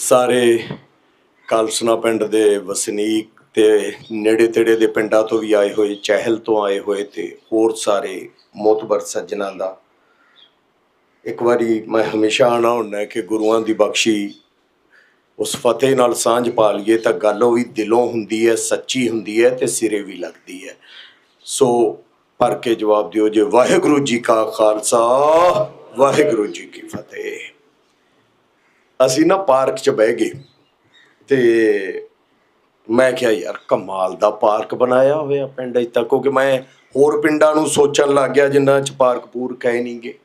ਸਾਰੇ ਕਾਲਸਨਾ ਪਿੰਡ ਦੇ ਵਸਨੀਕ ਤੇ ਨੇੜੇ ਤੇੜੇ ਦੇ ਪਿੰਡਾਂ ਤੋਂ ਵੀ ਆਏ ਹੋਏ, ਚਹਿਲ ਤੋਂ ਆਏ ਹੋਏ ਤੇ ਹੋਰ ਸਾਰੇ ਮੋਤਬਰ ਸੱਜਣਾ ਦਾ ਇੱਕ ਵਾਰੀ ਮੈਂ ਹਮੇਸ਼ਾ ਆਣਾ ਹੁੰਦਾ ਕਿ ਗੁਰੂਆਂ ਦੀ ਬਖਸ਼ੀ ਉਸ ਫਤਿਹ ਨਾਲ ਸਾਂਝ ਪਾ ਲਈਏ ਤਾਂ ਗੱਲ ਉਹ ਵੀ ਦਿਲੋਂ ਹੁੰਦੀ ਹੈ, ਸੱਚੀ ਹੁੰਦੀ ਹੈ ਤੇ ਸਿਰੇ ਵੀ ਲੱਗਦੀ ਹੈ। ਸੋ ਭਰ ਕੇ ਜਵਾਬ ਦਿਓ ਜੇ ਵਾਹਿਗੁਰੂ ਜੀ ਕਾ ਖਾਲਸਾ, ਵਾਹਿਗੁਰੂ ਜੀ ਕੀ ਫਤਿਹ। ਅਸੀਂ ਨਾ ਪਾਰਕ 'ਚ ਬਹਿ ਗਏ ਤੇ ਮੈਂ ਕਿਹਾ, ਯਾਰ, ਕਮਾਲ ਦਾ ਪਾਰਕ ਬਣਾਇਆ ਹੋਇਆ ਪਿੰਡ 'ਚ ਤੱਕ ਕਿਉਂਕਿ ਮੈਂ ਹੋਰ ਪਿੰਡਾਂ ਨੂੰ ਸੋਚਣ ਲੱਗ ਗਿਆ ਜਿੰਨਾ 'ਚ ਪਾਰਕ ਪੂਰਕ ਹੈ ਨਹੀਂਗੇ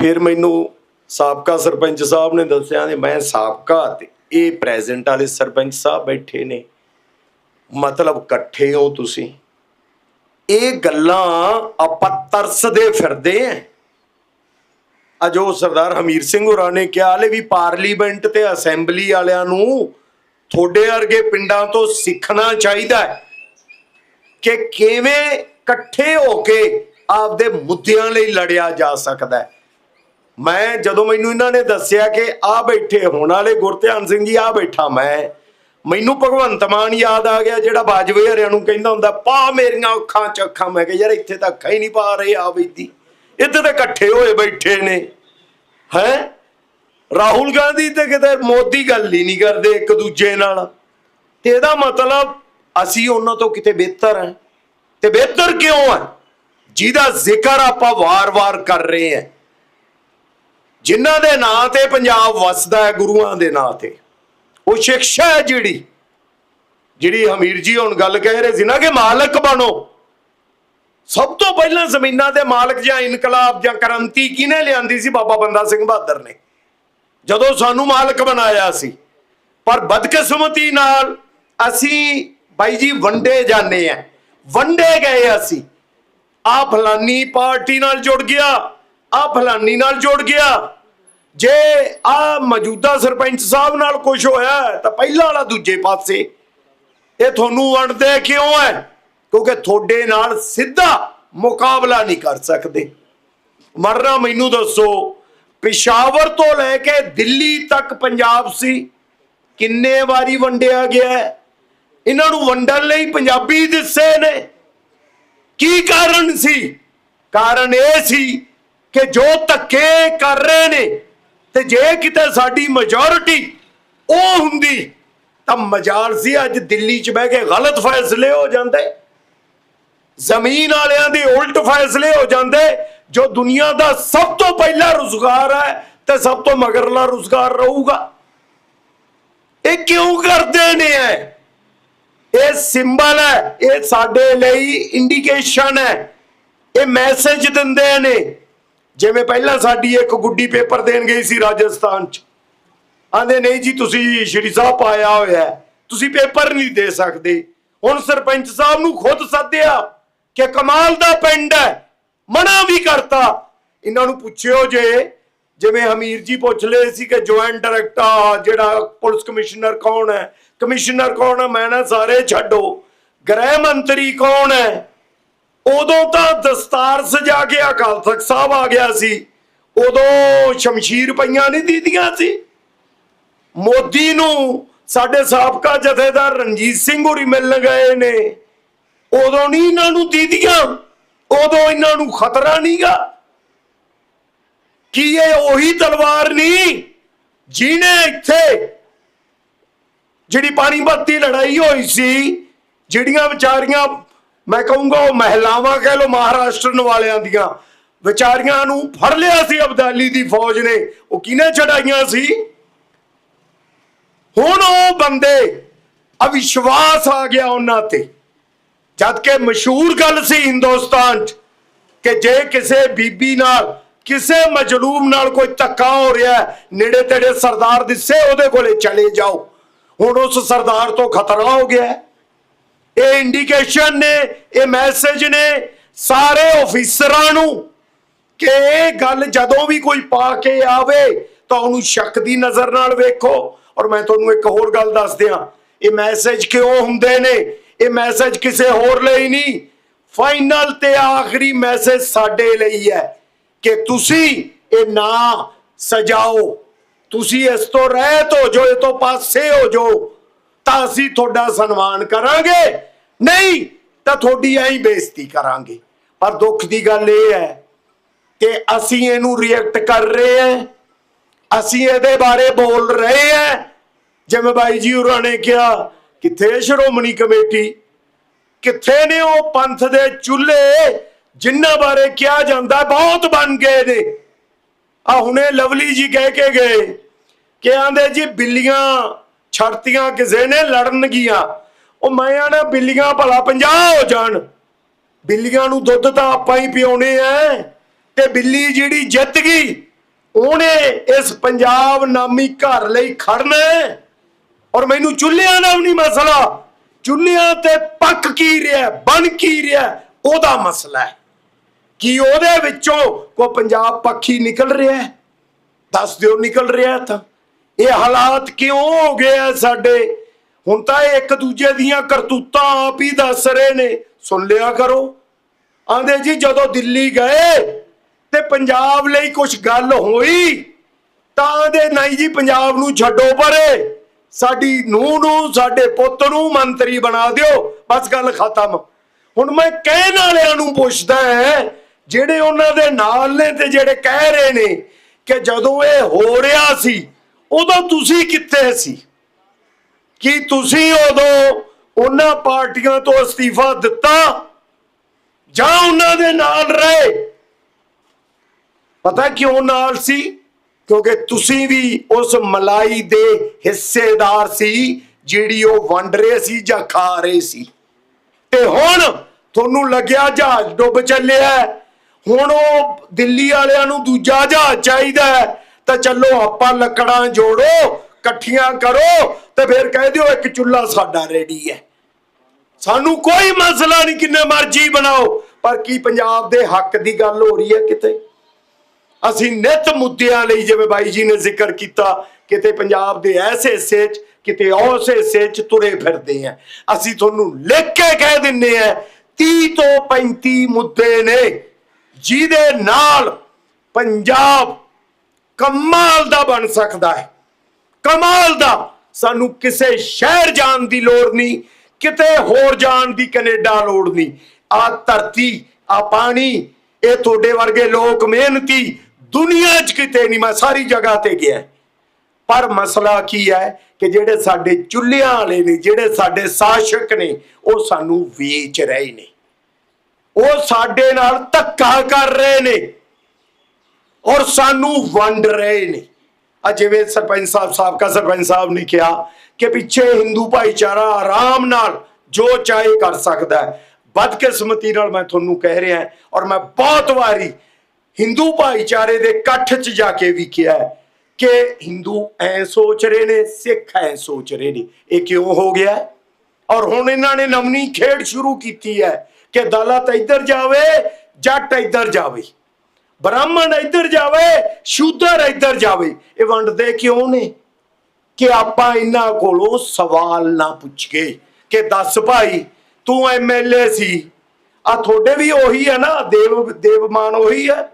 ਫਿਰ ਮੈਨੂੰ ਸਾਬਕਾ ਸਰਪੰਚ ਸਾਹਿਬ ਨੇ ਦੱਸਿਆ ਕਿ ਮੈਂ ਸਾਬਕਾ ਤੇ ਇਹ ਪ੍ਰੈਜ਼ੈਂਟ ਵਾਲੇ ਸਰਪੰਚ ਸਾਹਿਬ ਬੈਠੇ ਨੇ। ਮਤਲਬ ਇਕੱਠੇ ਹੋ ਤੁਸੀਂ। ਇਹ ਗੱਲਾਂ ਆਪਾਂ ਤਰਸਦੇ ਫਿਰਦੇ ਆਂ। ਅਜੋ ਸਰਦਾਰ ਹਮੀਰ ਸਿੰਘ ਹੋਰਾਂ ਨੇ ਕਿਹਾ, ਹਲੇ ਵੀ ਪਾਰਲੀਮੈਂਟ ਤੇ ਅਸੈਂਬਲੀ ਵਾਲਿਆਂ ਨੂੰ ਤੁਹਾਡੇ ਵਰਗੇ ਪਿੰਡਾਂ ਤੋਂ ਸਿੱਖਣਾ ਚਾਹੀਦਾ ਹੈ ਕਿ ਕਿਵੇਂ ਇਕੱਠੇ ਹੋ ਕੇ ਆਪਦੇ ਮੁੱਦਿਆਂ ਲਈ ਲੜਿਆ ਜਾ ਸਕਦਾ ਹੈ। ਮੈਂ, ਜਦੋਂ ਮੈਨੂੰ ਇਹਨਾਂ ਨੇ ਦੱਸਿਆ ਕਿ ਆ ਬੈਠੇ, ਹੋਣ ਵਾਲੇ ਗੁਰਧਿਆਨ ਸਿੰਘ ਜੀ ਆ ਬੈਠਾ ਮੈਂ, ਮੈਨੂੰ ਭਗਵੰਤ ਮਾਨ ਯਾਦ ਆ ਗਿਆ, ਜਿਹੜਾ ਬਾਜਵੇ ਹਰਿਆਂ ਨੂੰ ਕਹਿੰਦਾ ਹੁੰਦਾ, ਪਾ ਮੇਰੀਆਂ ਅੱਖਾਂ ਚ ਅੱਖਾਂ। ਮੈਂ ਕਿਹਾ, ਯਾਰ ਇੱਥੇ ਤਾਂ ਅੱਖਾਂ ਹੀ ਨਹੀਂ ਪਾ ਰਹੇ ਆ ਬੈਠੀ। ਇੱਥੇ ਤਾਂ ਇਕੱਠੇ ਹੋਏ ਬੈਠੇ ਨੇ। ਹੈ? ਰਾਹੁਲ ਗਾਂਧੀ ਤੇ ਕਿਤੇ ਮੋਦੀ ਗੱਲ ਹੀ ਨਹੀਂ ਕਰਦੇ ਇੱਕ ਦੂਜੇ ਨਾਲ। ਤੇ ਇਹਦਾ ਮਤਲਬ ਅਸੀਂ ਉਹਨਾਂ ਤੋਂ ਕਿਤੇ ਬਿਹਤਰ ਹਾਂ। ਤੇ ਬਿਹਤਰ ਕਿਉਂ ਹੈ ਜਿਹਦਾ ਜ਼ਿਕਰ ਆਪਾਂ ਵਾਰ-ਵਾਰ ਕਰ ਰਹੇ ਹਾਂ। ਜਿਨ੍ਹਾਂ ਦੇ ਨਾਂ ਤੇ ਪੰਜਾਬ ਵਸਦਾ ਹੈ, ਗੁਰੂਆਂ ਦੇ ਨਾਂ ਤੇ। ਉਹ ਸਿੱਖਿਆ ਹੈ ਜਿਹੜੀ। ਜਿਹੜੀ ਹਮੀਰ ਜੀ ਹੁਣ ਗੱਲ ਕਹਿ ਰਹੇ ਸੀ ਨਾ ਕਿ ਮਾਲਕ ਬਣੋ। ਸਭ ਤੋਂ ਪਹਿਲਾਂ ਜ਼ਮੀਨਾਂ ਦੇ ਮਾਲਕ ਜਾਂ ਇਨਕਲਾਬ ਜਾਂ ਕ੍ਰਾਂਤੀ ਕਿਹਨੇ ਲਿਆਂਦੀ ਸੀ? ਬਾਬਾ ਬੰਦਾ ਸਿੰਘ ਬਹਾਦਰ ਨੇ। ਜਦੋਂ ਸਾਨੂੰ ਮਾਲਕ ਬਣਾਇਆ ਸੀ। ਪਰ ਬਦਕਿਸਮਤੀ ਨਾਲ ਅਸੀਂ ਬਾਈ ਜੀ ਵੰਡੇ ਜਾਂਦੇ ਆ। ਵੰਡੇ ਗਏ ਅਸੀਂ। ਆ ਫਲਾਨੀ ਪਾਰਟੀ ਨਾਲ ਜੁੜ ਗਿਆ। ਆ ਫਲਾਨੀ ਨਾਲ ਜੁੜ ਗਿਆ। ਜੇ ਆ ਮੌਜੂਦਾ ਸਰਪੰਚ ਸਾਹਿਬ ਨਾਲ ਕੁਝ ਹੋਇਆ ਤਾਂ ਪਹਿਲਾਂ ਵਾਲਾ ਦੂਜੇ ਪਾਸੇ। ਇਹ ਤੁਹਾਨੂੰ ਵੰਡਦੇ ਕਿਉਂ ਹੈ? ਕਿਉਂਕਿ ਤੁਹਾਡੇ ਨਾਲ ਸਿੱਧਾ ਮੁਕਾਬਲਾ ਨਹੀਂ ਕਰ ਸਕਦੇ। ਮਰਨਾ ਮੈਨੂੰ ਦੱਸੋ, ਪਿਸ਼ਾਵਰ ਤੋਂ ਲੈ ਕੇ ਦਿੱਲੀ ਤੱਕ ਪੰਜਾਬ ਸੀ, ਕਿੰਨੇ ਵਾਰੀ ਵੰਡਿਆ ਗਿਆ ਇਹਨਾਂ ਨੂੰ ਵੰਡਣ ਲਈ ਪੰਜਾਬੀ ਦਿੱਸੇ ਨੇ। ਕੀ ਕਾਰਨ ਸੀ? ਕਾਰਨ ਇਹ ਸੀ ਕਿ ਜੋ ਧੱਕੇ ਕਰ ਰਹੇ ਨੇ, ਤੇ ਜੇ ਕਿਤੇ ਸਾਡੀ ਮੈਜੋਰਿਟੀ ਉਹ ਹੁੰਦੀ, ਤਾਂ ਮਜਾਲ ਸੀ ਅੱਜ ਦਿੱਲੀ 'ਚ ਬਹਿ ਕੇ ਗਲਤ ਫੈਸਲੇ ਹੋ ਜਾਂਦੇ। ਜ਼ਮੀਨ ਵਾਲਿਆਂ ਦੇ ਉਲਟ ਫੈਸਲੇ ਹੋ ਜਾਂਦੇ, ਜੋ ਦੁਨੀਆ ਦਾ ਸਭ ਤੋਂ ਪਹਿਲਾ ਰੁਜ਼ਗਾਰ ਹੈ ਤੇ ਸਭ ਤੋਂ ਮਗਰਲਾ ਰੁਜ਼ਗਾਰ ਰਹੂਗਾ। ਇਹ ਕਿਉਂ ਕਰਦੇ ਨੇ ਇਹ? ਇਹ ਸਿੰਬਲ ਹੈ, ਇਹ ਸਾਡੇ ਲਈ ਇੰਡੀਕੇਸ਼ਨ ਹੈ। ਇਹ ਮੈਸੇਜ ਦਿੰਦੇ ਨੇ। ਜਿਵੇਂ ਪਹਿਲਾਂ ਸਾਡੀ ਇੱਕ ਗੁੱਡੀ ਪੇਪਰ ਦੇਣ ਗਈ ਸੀ ਰਾਜਸਥਾਨ ਚ। ਆਂਦੇ ਨਹੀਂ ਜੀ, ਤੁਸੀਂ ਸ਼੍ਰੀ ਸਾਹਿਬ ਪਾਇਆ ਹੋਇਆ ਤੁਸੀਂ ਪੇਪਰ ਨਹੀਂ ਦੇ ਸਕਦੇ। ਹੁਣ ਸਰਪੰਚ ਸਾਹਿਬ ਨੂੰ ਖੁਦ ਸੱਦਿਆ। ਕਿ ਕਮਾਲ ਦਾ ਪਿੰਡ ਹੈ, ਮਨਾ ਵੀ ਕਰਤਾ। ਇਹਨਾਂ ਨੂੰ ਪੁੱਛਿਓ ਜੇ, ਜਿਵੇਂ ਹਮੀਰ ਜੀ ਪੁੱਛ ਲਏ ਸੀ ਕਿ ਜੁਆਇੰਟ ਡਾਇਰੈਕਟਰ ਜਿਹੜਾ ਪੁਲਿਸ ਕਮਿਸ਼ਨਰ ਕੌਣ ਹੈ? ਕਮਿਸ਼ਨਰ ਕੌਣ ਹੈ ਮੈਂ ਨਾ ਸਾਰੇ ਛੱਡੋ। ਗ੍ਰਹਿ ਮੰਤਰੀ ਕੌਣ ਹੈ? ਉਦੋਂ ਤਾਂ ਦਸਤਾਰ ਸਜਾ ਕੇ ਅਕਾਲ ਤਖਤ ਸਾਹਿਬ ਆ ਗਿਆ ਸੀ। ਉਦੋਂ ਸ਼ਮਸ਼ੀਰ ਪਈਆਂ ਨਹੀਂ ਦੀਦੀਆਂ ਸੀ। ਮੋਦੀ ਨੂੰ ਸਾਡੇ ਸਾਬਕਾ ਜਥੇਦਾਰ ਰਣਜੀਤ ਸਿੰਘ ਹੋਰੀ ਮਿਲਣ ਗਏ ਨੇ। ਉਦੋਂ ਨਹੀਂ ਇਹਨਾਂ ਨੂੰ ਦੀਦੀਆਂ, ਉਦੋਂ ਇਹਨਾਂ ਨੂੰ ਖਤਰਾ ਨਹੀਂਗਾ। ਕੀ ਇਹ ਉਹੀ ਤਲਵਾਰ ਨਹੀਂ ਜਿਹਨੇ ਇੱਥੇ ਜਿਹੜੀ ਪਾਣੀਪਤ ਦੀ ਲੜਾਈ ਹੋਈ ਸੀ, ਜਿਹੜੀਆਂ ਵਿਚਾਰੀਆਂ, ਮੈਂ ਕਹੂੰਗਾ ਉਹ ਮਹਿਲਾਵਾਂ ਕਹਿ ਲੋ ਮਹਾਰਾਸ਼ਟਰਨ ਵਾਲਿਆਂ ਦੀਆਂ, ਵਿਚਾਰੀਆਂ ਨੂੰ ਫੜ ਲਿਆ ਸੀ ਅਬਦਾਲੀ ਦੀ ਫੌਜ ਨੇ। ਉਹ ਕਿਹਨੇ ਛਡਾਈਆਂ ਸੀ? ਹੁਣ ਉਹ ਬੰਦੇ ਅਵਿਸ਼ਵਾਸ ਆ ਗਿਆ ਉਹਨਾਂ ਤੇ। ਜਦ ਕਿ ਮਸ਼ਹੂਰ ਗੱਲ ਸੀ ਹਿੰਦੁਸਤਾਨ 'ਚ ਕਿ ਜੇ ਕਿਸੇ ਬੀਬੀ ਨਾਲ, ਕਿਸੇ ਮਜਲੂਮ ਨਾਲ ਕੋਈ ਧੱਕਾ ਹੋ ਰਿਹਾ ਨੇੜੇ ਤੇੜੇ ਸਰਦਾਰ ਦਿਸੇ ਉਹਦੇ ਕੋਲੇ ਚਲੇ ਜਾਓ। ਹੁਣ ਉਸ ਸਰਦਾਰ ਤੋਂ ਖਤਰਾ ਹੋ ਗਿਆ ਇਹ ਇੰਡੀਕੇਸ਼ਨ ਨੇ, ਇਹ ਮੈਸੇਜ ਨੇ ਸਾਰੇ ਅਫੀਸਰਾਂ ਨੂੰ ਕਿ ਇਹ ਗੱਲ ਜਦੋਂ ਵੀ ਕੋਈ ਪਾ ਕੇ ਆਵੇ ਤਾਂ ਉਹਨੂੰ ਸ਼ੱਕ ਦੀ ਨਜ਼ਰ ਨਾਲ ਵੇਖੋ। ਔਰ ਮੈਂ ਤੁਹਾਨੂੰ ਇੱਕ ਹੋਰ ਗੱਲ ਦੱਸ ਦਿਆਂ। ਇਹ ਮੈਸੇਜ ਕਿਉਂ ਹੁੰਦੇ ਨੇ? ਇਹ ਮੈਸੇਜ ਕਿਸੇ ਹੋਰ ਲਈ ਨਹੀਂ ਫਾਈਨਲ ਤੇ ਆਖਰੀ ਮੈਸੇਜ ਸਾਡੇ ਲਈ ਹੈ ਕਿ ਤੁਸੀਂ ਇਹ ਨਾ ਸਜਾਓ। ਤੁਸੀਂ ਇਸ ਤੋਂ ਰਹਿਤ ਹੋ ਜਾਓ ਇਹ ਤੋਂ ਪਾਸੇ ਹੋ ਜਾਓ, ਤਾਂ ਅਸੀਂ ਤੁਹਾਡਾ ਸਨਮਾਨ ਕਰਾਂਗੇ। ਨਹੀਂ, ਤਾਂ ਤੁਹਾਡੀ ਐਂ ਹੀ ਬੇਇੱਜ਼ਤੀ ਕਰਾਂਗੇ। ਪਰ ਦੁੱਖ ਦੀ ਗੱਲ ਇਹ ਹੈ ਕਿ ਅਸੀਂ ਇਹਨੂੰ ਰਿਐਕਟ ਕਰ ਰਹੇ ਹਾਂ। ਅਸੀਂ ਇਹਦੇ ਬਾਰੇ ਬੋਲ ਰਹੇ ਹਾਂ। ਜਿਵੇਂ ਬਾਈ ਜੀ ਉਹਨਾਂ ਨੇ ਕਿਹਾ ਕਿੱਥੇ ਸ਼੍ਰੋਮਣੀ ਕਮੇਟੀ? ਕਿੱਥੇ ਨੇ ਉਹ ਪੰਥ ਦੇ ਚੁੱਲ੍ਹੇ? ਜਿਨ੍ਹਾਂ ਬਾਰੇ ਕਿਹਾ ਜਾਂਦਾ, ਬਹੁਤ ਬਣ ਗਏ ਨੇ। ਆ ਹੁਣੇ ਲਵਲੀ ਜੀ ਕਹਿ ਕੇ ਗਏ ਕਿ ਆਂਦੇ ਜੀ, ਬਿੱਲੀਆਂ ਛੜਤੀਆਂ ਕਿਸੇ ਨੇ ਲੜਨਗੀਆਂ ਉਹ ਮੈਂ ਆਣਾ ਬਿੱਲੀਆਂ ਭਲਾ 50 ਹੋ ਜਾਣ। ਬਿੱਲੀਆਂ ਨੂੰ ਦੁੱਧ ਤਾਂ ਆਪਾਂ ਹੀ ਪਿਉਣੇ ਐ ਤੇ ਬਿੱਲੀ ਜਿਹੜੀ ਜਿੱਤ ਗਈ, ਉਹਨੇ ਇਸ ਪੰਜਾਬ ਨਾਮੀ ਘਰ ਲਈ ਖੜਨਾ ਔਰ ਮੈਨੂੰ ਚੁੱਲ੍ਹਿਆਂ ਦਾ ਵੀ ਨਹੀਂ ਮਸਲਾ। ਚੁੱਲ੍ਹਿਆਂ ਤੇ ਪੱਕ ਕੀ ਰਿਹਾ ਬਣ ਕੀ ਰਿਹਾ ਉਹਦਾ ਮਸਲਾ ਹੈ। ਕੀ ਉਹਦੇ ਵਿੱਚੋਂ ਕੋ ਪੰਜਾਬ ਪੱਖੀ ਨਿਕਲ ਰਿਹਾ ਹੈ? ਦੱਸ ਦਿਓ ਨਿਕਲ ਰਿਹਾ ਤਾਂ। ਇਹ ਹਾਲਾਤ ਕਿਉਂ ਹੋ ਗਏ ਆ ਸਾਡੇ? ਹੁਣ ਤਾਂ ਇਹ ਇੱਕ ਦੂਜੇ ਦੀਆਂ ਕਰਤੂਤਾਂ ਆਪ ਹੀ ਦੱਸ ਰਹੇ ਨੇ। ਸੁਣ ਲਿਆ ਕਰੋ। ਆਂਦੇ ਜੀ, ਜਦੋਂ ਦਿੱਲੀ ਗਏ ਤੇ ਪੰਜਾਬ ਲਈ ਕੁਝ ਗੱਲ ਹੋਈ, ਤਾਂ ਆਂਦੇ, ਨਹੀਂ ਜੀ, ਪੰਜਾਬ ਨੂੰ ਛੱਡੋ ਪਰੇ। ਸਾਡੀ ਨੂੰਹ ਨੂੰ, ਸਾਡੇ ਪੁੱਤ ਨੂੰ ਮੰਤਰੀ ਬਣਾ ਦਿਓ। ਬਸ ਗੱਲ ਖਤਮ। ਹੁਣ ਮੈਂ ਕਹਿਣ ਵਾਲਿਆਂ ਨੂੰ ਪੁੱਛਦਾ ਹੈ, ਜਿਹੜੇ ਉਹਨਾਂ ਦੇ ਨਾਲ ਨੇ ਤੇ ਜਿਹੜੇ ਕਹਿ ਰਹੇ ਨੇ ਕਿ ਜਦੋਂ ਇਹ ਹੋ ਰਿਹਾ ਸੀ, ਉਦੋਂ ਤੁਸੀਂ ਕਿੱਥੇ ਸੀ? ਕੀ ਤੁਸੀਂ ਉਦੋਂ ਉਹਨਾਂ ਪਾਰਟੀਆਂ ਤੋਂ ਅਸਤੀਫਾ ਦਿੱਤਾ? ਜਾਂ ਉਹਨਾਂ ਦੇ ਨਾਲ ਰਹੇ? ਪਤਾ ਕਿਉਂ ਨਾਲ ਸੀ? ਕਿਉਂਕਿ ਤੁਸੀਂ ਵੀ ਉਸ ਮਲਾਈ ਦੇ ਹਿੱਸੇਦਾਰ ਸੀ, ਜਿਹੜੀ ਉਹ ਵੰਡ ਰਹੇ ਸੀ ਜਾਂ ਖਾ ਰਹੇ ਸੀ। ਤੇ ਹੁਣ ਤੁਹਾਨੂੰ ਲੱਗਿਆ ਜਹਾਜ਼ ਡੁੱਬ ਚੱਲਿਆ ਹੁਣ ਉਹ ਦਿੱਲੀ ਵਾਲਿਆਂ ਨੂੰ ਦੂਜਾ ਜਹਾਜ਼ ਚਾਹੀਦਾ ਹੈ। ਤਾਂ ਚੱਲੋ ਆਪਾਂ ਲੱਕੜਾਂ ਜੋੜੋ, ਇਕੱਠੀਆਂ ਕਰੋ, ਤੇ ਫਿਰ ਕਹਿ ਦਿਓ ਇੱਕ ਚੁੱਲ੍ਹਾ ਸਾਡਾ ਰੈਡੀ ਹੈ। ਸਾਨੂੰ ਕੋਈ ਮਸਲਾ ਨਹੀਂ, ਕਿੰਨੇ ਮਰਜ਼ੀ ਬਣਾਓ। ਪਰ ਕੀ ਪੰਜਾਬ ਦੇ ਹੱਕ ਦੀ ਗੱਲ ਹੋ ਰਹੀ ਹੈ ਕਿਤੇ? ਅਸੀਂ ਨਿਤ ਮੁੱਦਿਆਂ ਲਈ ਜਿਵੇਂ ਬਾਈ ਜੀ ਨੇ ਜ਼ਿਕਰ ਕੀਤਾ, ਕਿਤੇ ਪੰਜਾਬ ਦੇ ਐਸੇ ਹਿੱਸੇ 'ਚ, ਕਿਤੇ ਉਸ ਹਿੱਸੇ 'ਚ ਤੁਰੇ ਫਿਰਦੇ ਆ। ਅਸੀਂ ਤੁਹਾਨੂੰ ਲਿਖ ਕੇ ਕਹਿ ਦਿੰਨੇ ਆ 30 ਤੋਂ 35 ਮੁੱਦੇ ਨੇ, ਜਿਹਦੇ ਨਾਲ ਪੰਜਾਬ ਕਮਾਲ ਦਾ ਬਣ ਸਕਦਾ ਹੈ। ਕਮਾਲ ਦਾ, ਸਾਨੂੰ ਕਿਸੇ ਸ਼ਹਿਰ ਜਾਣ ਦੀ ਲੋੜ ਨਹੀਂ, ਕਿਤੇ ਹੋਰ ਜਾਣ ਦੀ ਕੈਨੇਡਾ ਲੋੜ ਨਹੀਂ। ਆ ਧਰਤੀ ਆ ਪਾਣੀ, ਇਹ ਤੁਹਾਡੇ ਵਰਗੇ ਲੋਕ ਮਿਹਨਤੀ ਦੁਨੀਆ 'ਚ ਕਿਤੇ ਨਹੀਂ, ਮੈਂ ਸਾਰੀ ਜਗ੍ਹਾ ਤੇ ਗਿਆ। ਪਰ ਮਸਲਾ ਕੀ ਹੈ ਕਿ ਜਿਹੜੇ ਸਾਡੇ ਚੁੱਲ੍ਹਿਆਂ ਵਾਲੇ ਨੇ, ਜਿਹੜੇ ਸਾਡੇ ਸ਼ਾਸਕ ਨੇ, ਉਹ ਸਾਨੂੰ ਵੇਚ ਰਹੇ ਨੇ। ਉਹ ਸਾਡੇ ਨਾਲ ਧੱਕਾ ਕਰ ਰਹੇ ਨੇ ਔਰ ਸਾਨੂੰ ਵੰਡ ਰਹੇ ਨੇ। ਆ ਸਰਪੰਚ ਸਾਹਿਬ, ਸਾਬਕਾ ਸਰਪੰਚ ਸਾਹਿਬ ਨੇ ਕਿਹਾ ਕਿ ਪਿੱਛੇ ਹਿੰਦੂ ਭਾਈਚਾਰਾ ਆਰਾਮ ਨਾਲ ਜੋ ਚਾਹੇ ਕਰ ਸਕਦਾ ਹੈ। ਬਦਕਿਸਮਤੀ ਨਾਲ ਮੈਂ ਤੁਹਾਨੂੰ ਕਹਿ ਰਿਹਾ ਔਰ ਮੈਂ ਬਹੁਤ ਵਾਰੀ ਹਿੰਦੂ ਭਾਈਚਾਰੇ ਦੇ ਇਕੱਠ 'ਚ ਜਾ ਕੇ ਵੀ ਕਿਹਾ ਕਿ ਹਿੰਦੂ ਐ ਸੋਚ ਰਹੇ ਨੇ, ਸਿੱਖ ਐ ਸੋਚ ਰਹੇ ਨੇ। ਇਹ ਕਿਉਂ ਹੋ ਗਿਆ? ਔਰ ਹੁਣ ਇਹਨਾਂ ਨੇ ਨਵਨੀ ਖੇਡ ਸ਼ੁਰੂ ਕੀਤੀ ਹੈ ਕਿ ਦਲਤ ਇੱਧਰ ਜਾਵੇ, ਜੱਟ ਇੱਧਰ ਜਾਵੇ। ਬ੍ਰਾਹਮਣ ਇੱਧਰ ਜਾਵੇ, ਸ਼ੂਦਰ ਇੱਧਰ ਜਾਵੇ। ਇਹ ਵੰਡਦੇ ਕਿਉਂ ਨੇ? ਕਿ ਆਪਾਂ ਇਹਨਾਂ ਕੋਲੋਂ ਸਵਾਲ ਨਾ ਪੁੱਛੀਏ ਕਿ ਦੱਸ ਭਾਈ, ਤੂੰ ਐਮਐਲਏ ਸੀ। ਆ ਤੁਹਾਡੇ ਵੀ ਉਹੀ ਹੈ ਨਾ, ਦੇਵ, ਦੇਵਮਾਨ ਉਹੀ ਹੈ।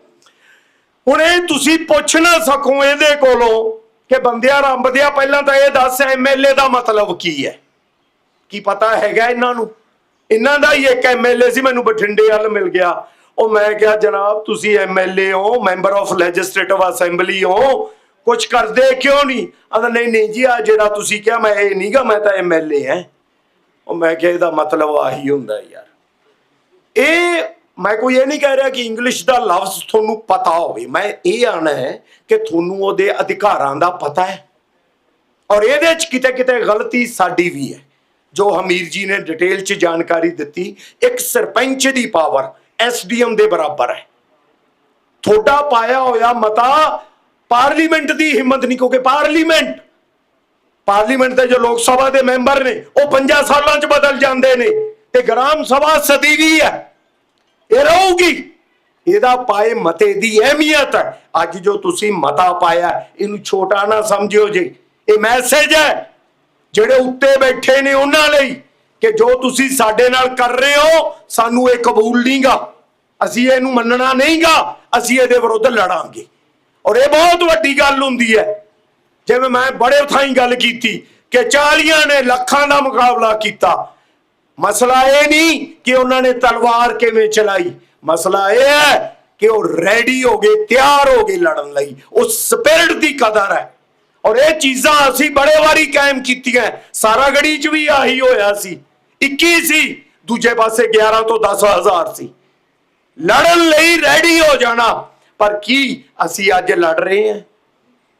ਹੁਣ ਇਹ ਤੁਸੀਂ ਪੁੱਛ ਨਾ ਸਕੋ ਇਹਦੇ ਕੋਲੋਂ ਕਿ ਬੰਦਿਆ ਰੱਬ ਪਹਿਲਾਂ ਤਾਂ ਇਹ ਦੱਸ ਐਮਐਲਏ ਦਾ ਮਤਲਬ ਕੀ ਹੈ? ਕੀ ਪਤਾ ਹੈਗਾ ਇਹਨਾਂ ਨੂੰ? ਇਹਨਾਂ ਦਾ ਹੀ ਇੱਕ ਐਮਐਲਏ ਸੀ, ਮੈਨੂੰ ਬਠਿੰਡੇ ਵੱਲ ਮਿਲ ਗਿਆ। ਉਹ ਮੈਂ ਕਿਹਾ, ਜਨਾਬ, ਤੁਸੀਂ ਐਮਐਲਏ ਹੋ, ਮੈਂਬਰ ਆਫ ਲੈਜਿਸਲੇਟਿਵ ਅਸੈਂਬਲੀ ਹੋ ਕੁਝ ਕਰਦੇ ਕਿਉਂ ਨਹੀਂ? ਆਂਦਾ ਨਹੀਂ ਨਹੀਂ ਜੀ ਆ ਜਿਹੜਾ ਤੁਸੀਂ ਕਿਹਾ, ਮੈਂ ਇਹ ਨਹੀਂਗਾ ਮੈਂ ਤਾਂ ਐਮਐਲਏ ਹਾਂ। ਉਹ ਮੈਂ ਕਿਹਾ, ਇਹਦਾ ਮਤਲਬ ਆਹੀ ਹੁੰਦਾ ਯਾਰ। ਇਹ ਮੈਂ ਕੋਈ ਇਹ ਨਹੀਂ ਕਹਿ ਰਿਹਾ ਕਿ ਇੰਗਲਿਸ਼ ਦਾ ਲਫ਼ਜ਼ ਤੁਹਾਨੂੰ ਪਤਾ ਹੋਵੇ। ਮੈਂ ਇਹ ਆਣਾ ਹੈ ਕਿ ਤੁਹਾਨੂੰ ਉਹਦੇ ਅਧਿਕਾਰਾਂ ਦਾ ਪਤਾ ਹੈ। ਔਰ ਇਹਦੇ ਚ ਕਿਤੇ ਕਿਤੇ ਗਲਤੀ ਸਾਡੀ ਵੀ ਹੈ। ਜੋ ਹਮੀਰ ਜੀ ਨੇ ਡਿਟੇਲ ਚ ਜਾਣਕਾਰੀ ਦਿੱਤੀ, ਇੱਕ ਸਰਪੰਚ ਦੀ ਪਾਵਰ ਐਸਡੀਐਮ ਦੇ ਬਰਾਬਰ ਹੈ। ਤੁਹਾਡਾ ਪਾਇਆ ਹੋਇਆ ਮਤਾ ਪਾਰਲੀਮੈਂਟ ਦੀ ਹਿੰਮਤ ਨਹੀਂ, ਕਿਉਂਕਿ ਪਾਰਲੀਮੈਂਟ ਪਾਰਲੀਮੈਂਟ ਦੇ ਜੋ ਲੋਕ ਸਭਾ ਦੇ ਮੈਂਬਰ ਨੇ, ਉਹ 5 ਸਾਲਾਂ ਚ ਬਦਲ ਜਾਂਦੇ ਨੇ ਤੇ ਗ੍ਰਾਮ ਸਭਾ ਸਦੀਵੀ ਹੈ। ਇਹ ਰਹੂਗੀ। ਇਹਦਾ ਪਾਏ ਮਤੇ ਦੀ ਅਹਿਮੀਅਤ ਹੈ। ਅੱਜ ਜੋ ਤੁਸੀਂ ਮਤਾ ਪਾਇਆ, ਇਹਨੂੰ ਛੋਟਾ ਨਾ ਸਮਝਿਓ ਜੀ। ਇਹ ਮੈਸੇਜ ਹੈ। ਜਿਹੜੇ ਉੱਤੇ ਬੈਠੇ ਨੇ ਉਹਨਾਂ ਲਈ ਕਿ ਜੋ ਤੁਸੀਂ ਸਾਡੇ ਨਾਲ ਕਰ ਰਹੇ ਹੋ, ਸਾਨੂੰ ਇਹ ਕਬੂਲ ਨਹੀਂਗਾ। ਅਸੀਂ ਇਹਨੂੰ ਮੰਨਣਾ ਨਹੀਂਗਾ। ਅਸੀਂ ਇਹਦੇ ਵਿਰੁੱਧ ਲੜਾਂਗੇ। ਔਰ ਇਹ ਬਹੁਤ ਵੱਡੀ ਗੱਲ ਹੁੰਦੀ ਹੈ। ਜਿਵੇਂ ਮੈਂ ਬੜੇ ਥਾਈਂ ਗੱਲ ਕੀਤੀ ਕਿ 40 ਨੇ ਲੱਖਾਂ ਦਾ ਮੁਕਾਬਲਾ ਕੀਤਾ। ਮਸਲਾ ਇਹ ਨਹੀਂ ਕਿ ਉਹਨਾਂ ਨੇ ਤਲਵਾਰ ਕਿਵੇਂ ਚਲਾਈ। ਮਸਲਾ ਇਹ ਹੈ ਕਿ ਉਹ ਰੈਡੀ ਹੋ ਗਏ, ਤਿਆਰ ਹੋ ਗਏ ਲੜਨ ਲਈ। ਉਹ ਸਪਿਰਿਟ ਦੀ ਕਦਰ ਹੈ। ਔਰ ਇਹ ਚੀਜ਼ਾਂ ਅਸੀਂ ਬੜੇ ਵਾਰੀ ਕਾਇਮ ਕੀਤੀਆਂ। ਸਾਰਾ ਗੜੀ ਚ ਵੀ ਆਹੀ ਹੋਇਆ ਸੀ। 21 ਸੀ, ਦੂਜੇ ਪਾਸੇ 11 ਤੋਂ 10000 ਸੀ। ਲੜਨ ਲਈ ਰੈਡੀ ਹੋ ਜਾਣਾ। ਪਰ ਕੀ ਅਸੀਂ ਅੱਜ ਲੜ ਰਹੇ ਹਾਂ?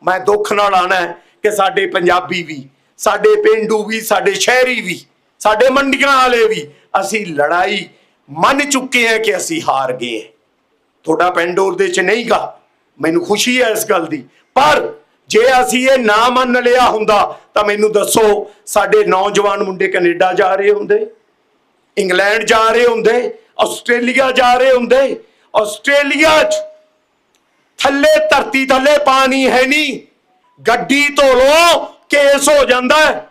ਮੈਂ ਦੁੱਖ ਨਾਲ ਆਣਾ ਕਿ ਸਾਡੇ ਪੰਜਾਬੀ ਵੀ, ਸਾਡੇ ਪਿੰਡੂ ਵੀ, ਸਾਡੇ ਸ਼ਹਿਰੀ ਵੀ ਸਾਡੇ ਮੰਡੀਆਂ ਵਾਲੇ ਵੀ, ਅਸੀਂ ਲੜਾਈ ਮੰਨ ਚੁੱਕੇ ਹਾਂ ਕਿ ਅਸੀਂ ਹਾਰ ਗਏ ਹਾਂ। ਤੁਹਾਡਾ ਪਿੰਡ ਉਹਦੇ ਚ ਨਹੀਂਗਾ ਮੈਨੂੰ ਖੁਸ਼ੀ ਹੈ ਇਸ ਗੱਲ ਦੀ। ਪਰ ਜੇ ਅਸੀਂ ਇਹ ਨਾ ਮੰਨ ਲਿਆ ਹੁੰਦਾ, ਤਾਂ ਮੈਨੂੰ ਦੱਸੋ, ਸਾਡੇ ਨੌਜਵਾਨ ਮੁੰਡੇ ਕੈਨੇਡਾ ਜਾ ਰਹੇ ਹੁੰਦੇ, ਇੰਗਲੈਂਡ ਜਾ ਰਹੇ ਹੁੰਦੇ, ਆਸਟ੍ਰੇਲੀਆ ਜਾ ਰਹੇ ਹੁੰਦੇ, ਆਸਟ੍ਰੇਲੀਆ 'ਚ ਥੱਲੇ ਧਰਤੀ ਥੱਲੇ ਪਾਣੀ ਹੈ ਨਹੀਂ, ਗੱਡੀ ਧੋ ਲੋ ਕੇਸ ਹੋ ਜਾਂਦਾ ਹੈ।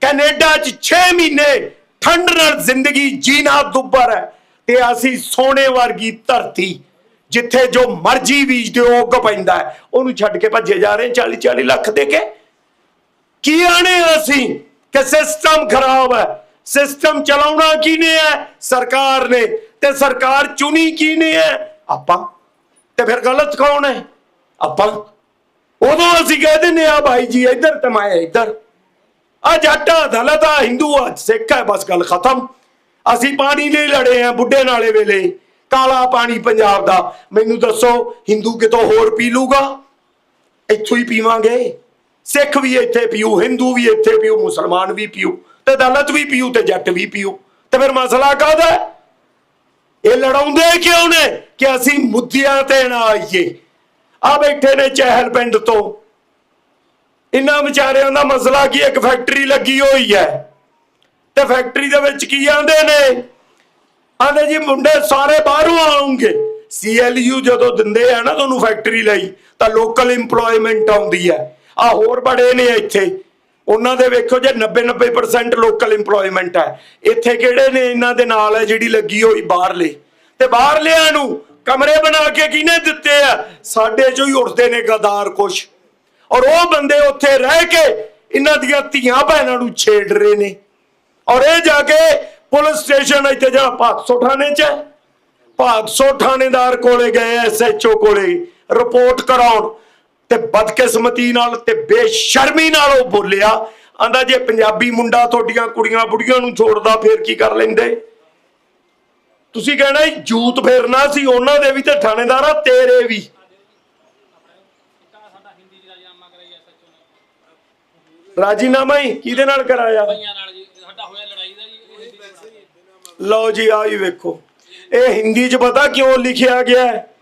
ਕੈਨੇਡਾ 'ਚ 6 ਮਹੀਨੇ ਠੰਡ ਨਾਲ ਜ਼ਿੰਦਗੀ ਜੀਣਾ ਦੁੱਬਰ ਹੈ ਤੇ ਅਸੀਂ ਸੋਨੇ ਵਰਗੀ ਧਰਤੀ ਜਿੱਥੇ ਜੋ ਮਰਜ਼ੀ ਬੀਜਦੇ ਹੋ, ਉੱਗ ਪੈਂਦਾ ਉਹਨੂੰ ਛੱਡ ਕੇ ਭੱਜੇ ਜਾ ਰਹੇ 40 40 ਲੱਖ ਦੇ ਕੇ। ਕੀ ਆਣੇ ਅਸੀਂ ਕਿ ਸਿਸਟਮ ਖਰਾਬ ਹੈ? ਸਿਸਟਮ ਚਲਾਉਣਾ ਕਿਨੇ ਹੈ? ਸਰਕਾਰ ਨੇ। ਤੇ ਸਰਕਾਰ ਚੁਣੀ ਕਿਨੇ ਹੈ? ਆਪਾਂ। ਤੇ ਫਿਰ ਗਲਤ ਕੌਣ ਹੈ? ਆਪਾਂ। ਉਦੋਂ ਅਸੀਂ ਕਹਿ ਦਿੰਦੇ ਆ ਭਾਈ ਜੀ, ਇੱਧਰ ਤੇ ਮੈਂ ਇੱਧਰ। ਆ ਜੱਟ ਆ ਦਲਤ ਆ, ਹਿੰਦੂ ਆ, ਸਿੱਖ ਹੈ ਬਸ ਗੱਲ ਖਤਮ। ਅਸੀਂ ਪਾਣੀ ਲਈ ਲੜੇ ਆ, ਬੁੱਢੇ ਨਾਲੇ ਵੇਲੇ। ਕਾਲਾ ਪਾਣੀ ਪੰਜਾਬ ਦਾ। ਮੈਨੂੰ ਦੱਸੋ, ਹਿੰਦੂ ਕਿਤੋਂ ਹੋਰ ਪੀ ਲੂਗਾ? ਇੱਥੋਂ ਹੀ ਪੀਵਾਂਗੇ। ਸਿੱਖ ਵੀ ਇੱਥੇ ਪੀਊ, ਹਿੰਦੂ ਵੀ ਇੱਥੇ ਪੀਊ, ਮੁਸਲਮਾਨ ਵੀ ਪੀਊ, ਤੇ ਦਲਤ ਵੀ ਪੀਊ, ਤੇ ਜੱਟ ਵੀ ਪੀਊ। ਤੇ ਫਿਰ ਮਸਲਾ ਕਾਹਦਾ ਹੈ? ਇਹ ਲੜਾਉਂਦੇ ਕਿਉਂ ਨੇ ਕਿ ਅਸੀਂ ਮੁੱਦਿਆਂ ਤੇ ਨਾ ਆਈਏ? ਆ ਬੈਠੇ ਨੇ ਚਹਿਲ ਪਿੰਡ ਤੋਂ। ਇਹਨਾਂ ਵਿਚਾਰਿਆਂ ਦਾ ਮਸਲਾ ਕੀ ਇੱਕ ਫੈਕਟਰੀ ਲੱਗੀ ਹੋਈ ਹੈ। ਤੇ ਫੈਕਟਰੀ ਦੇ ਵਿੱਚ ਕੀ ਆਉਂਦੇ ਨੇ? ਆਂਦੇ ਜੀ ਮੁੰਡੇ ਸਾਰੇ ਬਾਹਰੋਂ ਆਉਂਗੇ ਸੀਐਲਯੂ ਜਦੋਂ ਦਿੰਦੇ ਆ ਨਾ ਤੁਹਾਨੂੰ ਫੈਕਟਰੀ ਲਈ, ਤਾਂ ਲੋਕਲ EMPLOYMENT ਆਉਂਦੀ ਹੈ। ਆ ਹੋਰ ਬੜੇ ਨੇ ਇੱਥੇ। ਉਹਨਾਂ ਦੇ ਵੇਖੋ ਜੇ 90 90% ਲੋਕਲ EMPLOYMENT ਹੈ। ਇੱਥੇ ਕਿਹੜੇ ਨੇ ਇਹਨਾਂ ਦੇ ਨਾਲ ਹੈ ਜਿਹੜੀ ਲੱਗੀ ਹੋਈ ਬਾਹਰਲੇ? ਤੇ ਬਾਹਰਲਿਆਂ ਨੂੰ ਕਮਰੇ ਬਣਾ ਕੇ ਕਿਹਨੇ ਦਿੱਤੇ ਆ? ਸਾਡੇ ਚੋਂ ਹੀ ਉੱਠਦੇ ਨੇ ਗਦਾਰ ਕੁਛ। ਔਰ ਉਹ ਬੰਦੇ ਉੱਥੇ ਰਹਿ ਕੇ ਇਹਨਾਂ ਦੀਆਂ ਧੀਆਂ ਭੈਣਾਂ ਨੂੰ ਛੇੜ ਰਹੇ ਨੇ। ਔਰ ਇਹ ਜਾ ਕੇ ਪੁਲਿਸ ਸਟੇਸ਼ਨ ਇੱਥੇ ਜਿਹੜਾ ਭਾਗਸੋ ਥਾਣੇ 'ਚ ਹੈ। ਭਾਗਸੋ ਥਾਣੇਦਾਰ ਕੋਲੇ ਗਏ ਐਸਐਚਓ ਕੋਲੇ। ਰਿਪੋਰਟ ਕਰਾਉਣ ਤੇ ਬਦਕਿਸਮਤੀ ਨਾਲ ਤੇ ਬੇਸ਼ਰਮੀ ਨਾਲ ਉਹ ਬੋਲਿਆ। ਆਂਦਾ ਜੇ ਪੰਜਾਬੀ ਮੁੰਡਾ ਤੁਹਾਡੀਆਂ ਕੁੜੀਆਂ ਬੁੜੀਆਂ ਨੂੰ ਛੋੜਦਾ, ਫੇਰ ਕੀ ਕਰ ਲੈਂਦੇ? ਤੁਸੀਂ ਕਹਿਣਾ ਜੂਤ ਫੇਰਨਾ ਸੀ, ਉਹਨਾਂ ਦੇ ਵੀ ਤੇ ਥਾਣੇਦਾਰਾ ਤੇਰੇ ਵੀ ਸਾਡਾ ਹਿੰਦੀ ਚ ਰਾਜੀਨਾਮਾ ਕਰਾਈ ਐਸਐਚਓ ਨੇ ਰਾਜੀਨਾਮਾ ਹੀ ਕਿਹਦੇ ਨਾਲ ਕਰਾਇਆ? ਭਈਆਂ ਨਾਲ ਜੀ ਸਾਡਾ ਹੋਇਆ ਲੜਾਈ ਦਾ ਜੀ ਉਹ ਹਿੰਦੀ ਚ ਬਣਾ ਲਓ ਜੀ ਆ ਵੀ ਵੇਖੋ। ਇਹ ਹਿੰਦੀ 'ਚ ਪਤਾ ਕਿਉਂ ਲਿਖਿਆ ਗਿਆ ਹੈ?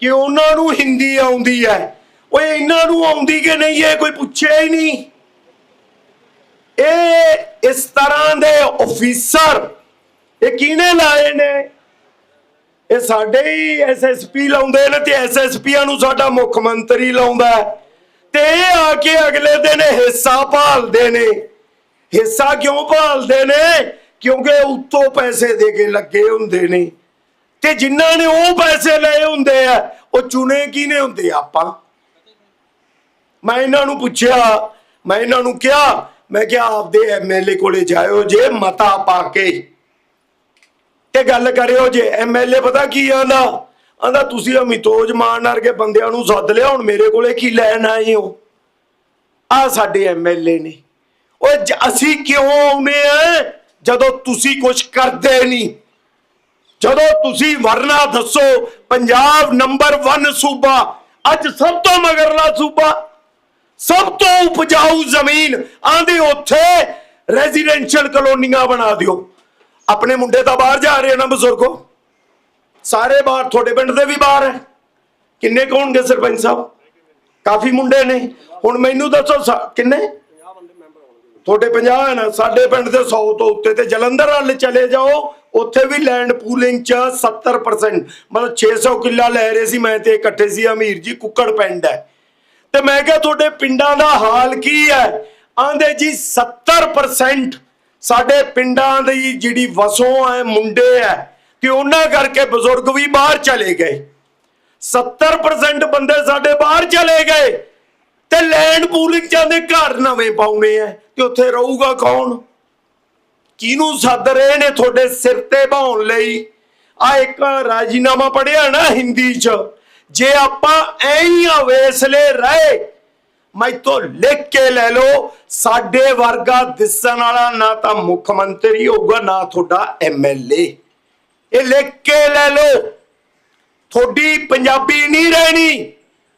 ਕਿ ਉਹਨਾਂ ਨੂੰ ਹਿੰਦੀ ਆਉਂਦੀ ਹੈ। ਓਏ ਇਹਨਾਂ ਨੂੰ ਆਉਂਦੀ ਕਿ ਨਹੀਂ ਇਹ? ਕੋਈ ਪੁੱਛਿਆ ਹੀ ਨਹੀਂ। ਇਹ ਇਸ ਤਰ੍ਹਾਂ ਦੇ ਅਫੀਸਰ ਇਹ ਕਿਹਨੇ ਲਾਏ ਨੇ? ਇਹ ਸਾਡੇ ਹੀ ਐਸਐਸਪੀ ਲਾਉਂਦੇ ਨੇ ਤੇ ਐਸਐਸਪੀਆਂ ਨੂੰ ਸਾਡਾ ਮੁੱਖ ਮੰਤਰੀ ਲਾਉਂਦਾ ਹੈ। ਤੇ ਇਹ ਆ ਕੇ ਅਗਲੇ ਦਿਨ ਹਿੱਸਾ ਭਾਲਦੇ ਨੇ। ਹਿੱਸਾ ਕਿਉਂ ਭਾਲਦੇ ਨੇ? ਕਿਉਂਕਿ ਉੱਤੋਂ ਪੈਸੇ ਦੇ ਕੇ ਲੱਗੇ ਹੁੰਦੇ ਨੇ। ਤੇ ਜਿਨ੍ਹਾਂ ਨੇ ਉਹ ਪੈਸੇ ਲਏ ਹੁੰਦੇ ਆ, ਉਹ ਚੁਣੇ ਕਿਹਨੇ ਹੁੰਦੇ ਆਪਾਂ? ਮੈਂ ਇਹਨਾਂ ਨੂੰ ਪੁੱਛਿਆ, ਮੈਂ ਇਹਨਾਂ ਨੂੰ ਕਿਹਾ, ਮੈਂ ਕਿਹਾ ਆਪਦੇ ਐਮਐਲਏ ਕੋਲੇ ਜਾਇਓ ਜੇ, ਮਤਾ ਪਾ ਕੇ। ਤੇ ਗੱਲ ਕਰਿਓ ਜੇ ਐਮਐਲਏ ਪਤਾ ਕੀ ਆਂਦਾ? ਆਂਦਾ, ਤੁਸੀਂ ਅਮਿਤੋਜ ਮਾਨ ਵਰਗੇ ਬੰਦਿਆਂ ਨੂੰ ਸੱਦ ਲਿਆ, ਹੁਣ ਮੇਰੇ ਕੋਲੇ ਕੀ ਲੈਣ ਆਏ ਹੋ? ਆ ਸਾਡੇ ਐਮਐਲਏ ਨੇ। ਓਏ ਅਸੀਂ ਕਿਉਂ ਆਉਨੇ ਆ ਜਦੋਂ ਤੁਸੀਂ ਕੁਝ ਕਰਦੇ ਨਹੀਂ? ਜਦੋਂ ਤੁਸੀਂ ਵਰਨਾ ਦੱਸੋ, ਪੰਜਾਬ ਨੰਬਰ 1 ਸੂਬਾ, ਅੱਜ ਸਭ ਤੋਂ ਮਗਰਲਾ ਸੂਬਾ, ਸਭ ਤੋਂ ਉਪਜਾਊ ਜ਼ਮੀਨ, ਆਂਦੇ ਉੱਥੇ ਰੈਜ਼ੀਡੈਂਸ਼ੀਅਲ ਕਲੋਨੀਆਂ ਬਣਾ ਦਿਓ। ਆਪਣੇ ਮੁੰਡੇ ਤਾਂ ਬਾਹਰ ਜਾ ਰਹੇ ਨਾ ਬਜ਼ੁਰਗੋ। ਸਾਰੇ ਬਾਹਰ, ਤੁਹਾਡੇ ਪਿੰਡ ਦੇ ਵੀ ਬਾਹਰ ਹੈ। ਕਿੰਨੇ ਕੁ ਹੋਣਗੇ ਸਰਪੰਚ ਸਾਹਿਬ? ਕਾਫੀ ਮੁੰਡੇ ਨੇ। ਹੁਣ ਮੈਨੂੰ ਦੱਸੋ ਕਿੰਨੇ? ਤੁਹਾਡੇ 50 ਹੈ ਨਾ, ਸਾਡੇ ਪਿੰਡ ਦੇ 100 ਤੋਂ ਉੱਤੇ ਤੇ ਜਲੰਧਰ ਵੱਲ ਚਲੇ ਜਾਓ, ਉੱਥੇ ਵੀ ਲੈਂਡ ਪੂਲਿੰਗ ਚ 70% ਮਤਲਬ 600 ਕਿੱਲਾ ਲੈ ਰਹੇ ਸੀ, ਮੈਂ ਤੇ ਇਕੱਠੇ ਸੀ, ਅਮੀਰ ਜੀ, ਕੁੱਕੜ ਪਿੰਡ ਹੈ। ਤੇ ਮੈਂ ਕਿਹਾ, ਤੁਹਾਡੇ ਪਿੰਡਾਂ ਦਾ ਹਾਲ ਕੀ ਹੈ? ਆਂਦੇ ਜੀ 70% ਸਾਡੇ ਪਿੰਡਾਂ ਦੀ ਜਿਹੜੀ ਵਸੋਂ ਹੈ, ਮੁੰਡੇ ਹੈ ਕਿ ਉਹਨਾਂ ਕਰਕੇ ਬਜ਼ੁਰਗ ਵੀ ਬਾਹਰ ਚਲੇ ਗਏ। 70% ਬੰਦੇ ਸਾਡੇ ਬਾਹਰ ਚਲੇ ਗਏ ਤੇ ਲੈਂਡ ਪੂਲਿੰਗ ਜਾਂਦੇ ਘਰ ਨਵੇਂ ਪਾਉਣੇ ਆ ਤੇ ਉੱਥੇ ਰਹੂਗਾ ਕੌਣ? ਕਿਹਨੂੰ ਸੱਦ ਰਹੇ ਨੇ ਤੁਹਾਡੇ ਸਿਰ ਤੇ ਬਹਾਉਣ ਲਈ? ਆ ਇੱਕ ਰਾਜੀਨਾਮਾ ਪੜਿਆ ਨਾ ਹਿੰਦੀ ਚ, ਜੇ ਆਪਾਂ ਐਂ ਹੀ ਅਵੇਸਲੇ ਰਹੇ, ਮੈਥੋਂ ਲਿਖ ਕੇ ਲੈ ਲਓ, ਸਾਡੇ ਵਰਗਾ ਦਿਸਣ ਵਾਲਾ ਨਾ ਤਾਂ ਮੁੱਖ ਮੰਤਰੀ ਹੋਊਗਾ, ਨਾ ਤੁਹਾਡਾ ਐਮਐਲਏ ਇਹ ਲਿਖ ਕੇ ਲੈ ਲਓ। ਤੁਹਾਡੀ ਪੰਜਾਬੀ ਨਹੀਂ ਰਹਿਣੀ।